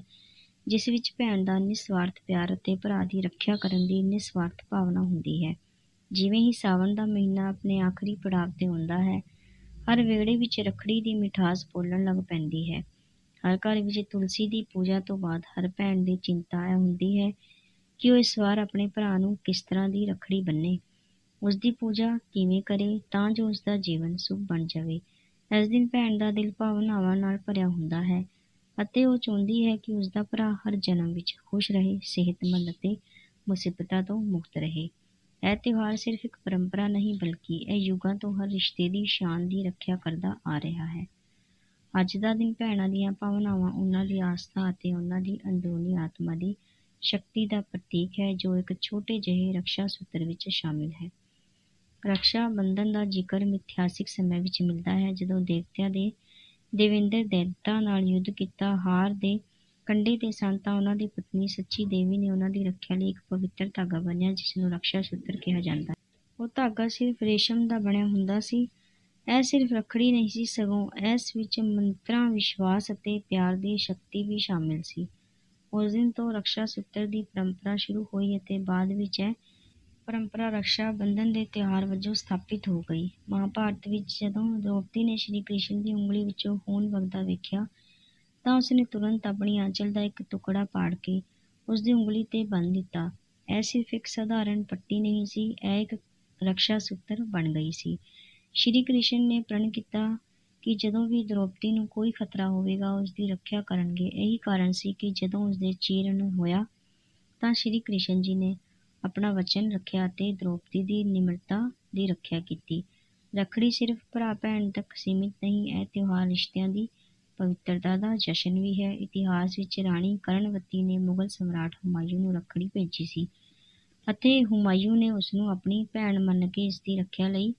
ਜਿਸ ਵਿੱਚ ਭੈਣ ਦਾ ਨਿਸਵਾਰਥ ਪਿਆਰ ਅਤੇ ਭਰਾ ਦੀ ਰੱਖਿਆ ਕਰਨ ਦੀ ਨਿਸਵਾਰਥ ਭਾਵਨਾ ਹੁੰਦੀ ਹੈ। ਜਿਵੇਂ ਹੀ ਸਾਵਣ ਦਾ ਮਹੀਨਾ ਆਪਣੇ ਆਖਰੀ ਪੜਾਅ ਤੇ ਹੁੰਦਾ ਹੈ, ਹਰ ਵੇੜੇ ਵਿੱਚ ਰੱਖੜੀ ਦੀ ਮਿਠਾਸ ਬੋਲਣ ਲੱਗ ਪੈਂਦੀ ਹੈ। ਹਰ ਘਰ ਵਿੱਚ ਤੁਲਸੀ ਦੀ ਪੂਜਾ ਤੋਂ ਬਾਅਦ ਹਰ ਭੈਣ ਦੀ ਚਿੰਤਾ ਇਹ ਹੁੰਦੀ ਹੈ ਕਿ ਉਹ ਇਸ ਵਾਰ ਆਪਣੇ ਭਰਾ ਨੂੰ ਕਿਸ ਤਰ੍ਹਾਂ ਦੀ ਰੱਖੜੀ ਬੰਨੇ। ਉਸ ਦੀ ਪੂਜਾ ਕਿਵੇਂ ਕਰੇ ਤਾਂ ਜੋ ਉਸ ਦਾ ਜੀਵਨ ਸੁਖ ਬਣ ਜਾਵੇ। ਇਸ ਦਿਨ ਭੈਣ ਦਾ ਦਿਲ ਭਾਵਨਾਵਾਂ ਨਾਲ ਭਰਿਆ ਹੁੰਦਾ ਹੈ। ਅਤੇ ਉਹ ਚਾਹੁੰਦੀ ਹੈ ਕਿ ਉਸਦਾ ਭਰਾ ਹਰ ਜਨਮ ਵਿੱਚ ਖੁਸ਼ ਰਹੇ, ਸਿਹਤਮੰਦ ਅਤੇ ਮੁਸੀਬਤਾਂ ਤੋਂ ਮੁਕਤ ਰਹੇ। ਇਹ ਤਿਉਹਾਰ ਸਿਰਫ ਇੱਕ ਪਰੰਪਰਾ ਨਹੀਂ, ਬਲਕਿ ਇਹ ਯੁੱਗਾਂ ਤੋਂ ਹਰ ਰਿਸ਼ਤੇ ਦੀ ਸ਼ਾਨ ਦੀ ਰੱਖਿਆ ਕਰਦਾ ਆ ਰਿਹਾ ਹੈ। ਅੱਜ ਦਾ ਦਿਨ ਭੈਣਾਂ ਦੀਆਂ ਭਾਵਨਾਵਾਂ, ਉਹਨਾਂ ਦੀ ਆਸਥਾ ਅਤੇ ਉਹਨਾਂ ਦੀ ਅੰਦਰੂਨੀ ਆਤਮਾ ਦੀ ਸ਼ਕਤੀ ਦਾ ਪ੍ਰਤੀਕ ਹੈ, ਜੋ ਇੱਕ ਛੋਟੇ ਜਿਹੇ ਰਕਸ਼ਾ ਸੂਤਰ ਵਿੱਚ ਸ਼ਾਮਿਲ ਹੈ। ਰਕਸ਼ਾ ਬੰਧਨ ਦਾ ਜ਼ਿਕਰ ਮਿਥਿਹਾਸਿਕ ਸਮੇਂ ਵਿੱਚ ਮਿਲਦਾ ਹੈ, ਜਦੋਂ ਦੇਵਤਿਆਂ ਦੇ ਦੇਵੇਂਦਰ ਦੈਂਤਾਂ ਨਾਲ ਯੁੱਧ ਕੀਤਾ। ਹਾਰ ਦੇ ਕੰਢੇ ਤੇ ਸਨ ਤਾਂ ਉਹਨਾਂ ਦੀ ਪਤਨੀ ਸੱਚੀ ਦੇਵੀ ਨੇ ਉਨ੍ਹਾਂ ਦੀ ਰੱਖਿਆ ਲਈ ਇੱਕ ਪਵਿੱਤਰ ਧਾਗਾ ਬੰਨ੍ਹਿਆ ਜਿਸ ਨੂੰ ਰਕਸ਼ਾ ਸੂਤਰ ਕਿਹਾ ਜਾਂਦਾ ਹੈ। ਉਹ ਧਾਗਾ ਸਿਰਫ ਰੇਸ਼ਮ ਦਾ ਬਣਿਆ ਹੁੰਦਾ ਸੀ। ਇਹ ਸਿਰਫ ਰੱਖੜੀ ਨਹੀਂ ਸੀ, ਸਗੋਂ ਇਸ ਵਿੱਚ ਮੰਤਰਾਂ, ਵਿਸ਼ਵਾਸ ਅਤੇ ਪਿਆਰ ਦੀ ਸ਼ਕਤੀ ਵੀ ਸ਼ਾਮਿਲ ਸੀ। ਉਸ ਦਿਨ ਤੋਂ ਰਕਸ਼ਾ ਸੂਤਰ ਦੀ ਪਰੰਪਰਾ ਸ਼ੁਰੂ ਹੋਈ ਅਤੇ ਬਾਅਦ ਵਿੱਚ ਇਹ ਪਰੰਪਰਾ ਰਕਸ਼ਾ ਬੰਧਨ ਦੇ ਤਿਉਹਾਰ ਵਜੋਂ ਸਥਾਪਿਤ ਹੋ ਗਈ। ਮਹਾਭਾਰਤ ਵਿੱਚ ਜਦੋਂ ਦ੍ਰੋਪਦੀ ਨੇ ਸ਼੍ਰੀ ਕ੍ਰਿਸ਼ਨ ਦੀ ਉਂਗਲੀ ਵਿੱਚੋਂ ਖੂਨ ਵਗਦਾ ਵੇਖਿਆ, ਤਾਂ ਉਸਨੇ ਤੁਰੰਤ ਆਪਣੀ ਆਂਚਲ ਦਾ ਇੱਕ ਟੁਕੜਾ ਪਾੜ ਕੇ ਉਸ ਦੀ ਉਂਗਲੀ ਤੇ ਬੰਨ੍ਹ ਦਿੱਤਾ। ਇਹ ਸਿਰਫ ਇੱਕ ਸਧਾਰਨ ਪੱਟੀ ਨਹੀਂ ਸੀ, ਇਹ ਇੱਕ ਰਕਸ਼ਾ ਸੂਤਰ ਬਣ ਗਈ ਸੀ। ਸ਼੍ਰੀ ਕ੍ਰਿਸ਼ਨ ਨੇ ਪ੍ਰਣ ਕੀਤਾ ਕਿ ਜਦੋਂ ਵੀ ਦ੍ਰੋਪਦੀ ਨੂੰ ਕੋਈ ਖਤਰਾ ਹੋਵੇਗਾ ਉਸ ਦੀ ਰੱਖਿਆ ਕਰਨਗੇ। ਇਹੀ ਕਾਰਨ ਸੀ ਕਿ ਜਦੋਂ ਉਸ ਦੇ ਚੀਰਨ ਹੋਇਆ, ਤਾਂ ਸ਼੍ਰੀ ਕ੍ਰਿਸ਼ਨ ਜੀ ਨੇ ਆਪਣਾ ਵਚਨ ਰੱਖਿਆ ਅਤੇ ਦ੍ਰੋਪਦੀ ਦੀ ਨਿਮਰਤਾ ਦੀ ਰੱਖਿਆ ਕੀਤੀ। ਰੱਖੜੀ ਸਿਰਫ ਭਰਾ ਭੈਣ ਤੱਕ ਸੀਮਿਤ ਨਹੀਂ ਇਹ ਤਿਉਹਾਰ ਰਿਸ਼ਤਿਆਂ ਦੀ ਪਵਿੱਤਰਤਾ ਦਾ ਜਸ਼ਨ ਵੀ ਹੈ। ਇਤਿਹਾਸ ਵਿੱਚ ਰਾਣੀ ਕਰਨਵਤੀ ਨੇ ਮੁਗਲ ਸਮਰਾਟ ਹੁਮਾਯੂੰ ਨੂੰ ਰੱਖੜੀ ਭੇਜੀ ਸੀ ਅਤੇ ਹੁਮਾਯੂੰ ਨੇ ਉਸਨੂੰ ਆਪਣੀ ਭੈਣ ਮੰਨ ਕੇ ਇਸ ਦੀ ਰੱਖਿਆ ਲਈ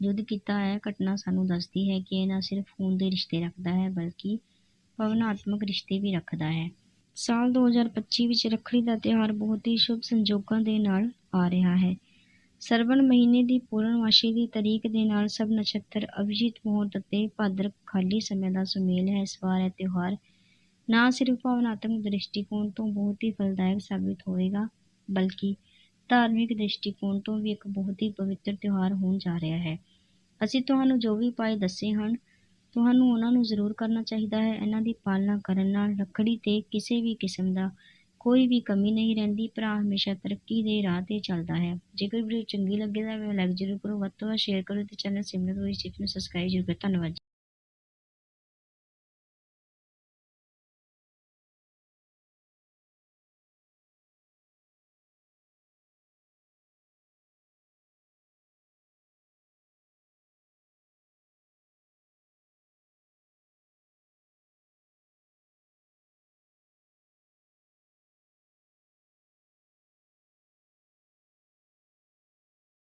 ਯੁੱਧ ਕੀਤਾ। ਹੈ ਘਟਨਾ ਸਾਨੂੰ ਦੱਸਦੀ ਹੈ ਕਿ ਇਹ ਨਾ ਸਿਰਫ ਖੂਨ ਦੇ ਰਿਸ਼ਤੇ ਰੱਖਦਾ ਹੈ, ਬਲਕਿ ਭਾਵਨਾਤਮਕ ਰਿਸ਼ਤੇ ਵੀ ਰੱਖਦਾ ਹੈ। ਸਾਲ 2025 ਵਿੱਚ ਰੱਖੜੀ ਦਾ ਤਿਉਹਾਰ ਬਹੁਤ ਹੀ ਸ਼ੁਭ ਸੰਜੋਗਾਂ ਦੇ ਨਾਲ ਆ ਰਿਹਾ ਹੈ। ਸਰਵਣ ਮਹੀਨੇ ਦੀ ਪੂਰਨਮਾਸ਼ੀ ਦੀ ਤਰੀਕ ਦੇ ਨਾਲ ਸਭ ਨਛੱਤਰ ਅਭਿਜੀਤ ਮੁਹੂਰਤ ਅਤੇ ਭਾਦਰ ਖਾਲੀ ਸਮੇਂ ਦਾ ਸੁਮੇਲ ਹੈ। ਇਸ ਵਾਰ ਇਹ ਤਿਉਹਾਰ ਨਾ ਸਿਰਫ ਭਾਵਨਾਤਮਕ ਦ੍ਰਿਸ਼ਟੀਕੋਣ ਤੋਂ ਬਹੁਤ ਹੀ ਫਲਦਾਇਕ ਸਾਬਿਤ ਹੋਵੇਗਾ, ਬਲਕਿ ਧਾਰਮਿਕ ਦ੍ਰਿਸ਼ਟੀਕੋਣ ਤੋਂ ਵੀ ਇੱਕ ਬਹੁਤ ਹੀ ਪਵਿੱਤਰ ਤਿਉਹਾਰ ਹੋਣ ਜਾ ਰਿਹਾ ਹੈ। ਅਸੀਂ ਤੁਹਾਨੂੰ ਜੋ ਵੀ ਉਪਾਅ ਦੱਸੇ ਹਨ ਤੁਹਾਨੂੰ ਉਹਨਾਂ ਨੂੰ ਜ਼ਰੂਰ ਕਰਨਾ ਚਾਹੀਦਾ ਹੈ। ਇਹਨਾਂ ਦੀ ਪਾਲਣਾ ਕਰਨ ਨਾਲ ਰੱਖੜੀ ਤੇ ਕਿਸੇ ਵੀ ਕਿਸਮ ਦਾ ਕੋਈ ਵੀ ਕਮੀ ਨਹੀਂ ਰਹਿੰਦੀ। ਭਰਾ ਹਮੇਸ਼ਾ ਤਰੱਕੀ ਦੇ ਰਾਹ ਤੇ ਚੱਲਦਾ ਹੈ। ਜੇਕਰ ਵੀਡੀਓ ਚੰਗੀ ਲੱਗੇ ਤਾਂ ਲਾਈਕ ਜ਼ਰੂਰ ਕਰੋ। ਵੱਧ ਤੋਂ ਵੱਧ ਸ਼ੇਅਰ ਕਰੋ ਤੇ ਚੈਨਲ ਸਿਮਰਤ ਹੋਈ ਚਿਪ ਨੂੰ ਸਬਸਕ੍ਰਾਈਬ ਜ਼ਰੂਰ ਕਰੋ। ਧੰਨਵਾਦ ਜੀ।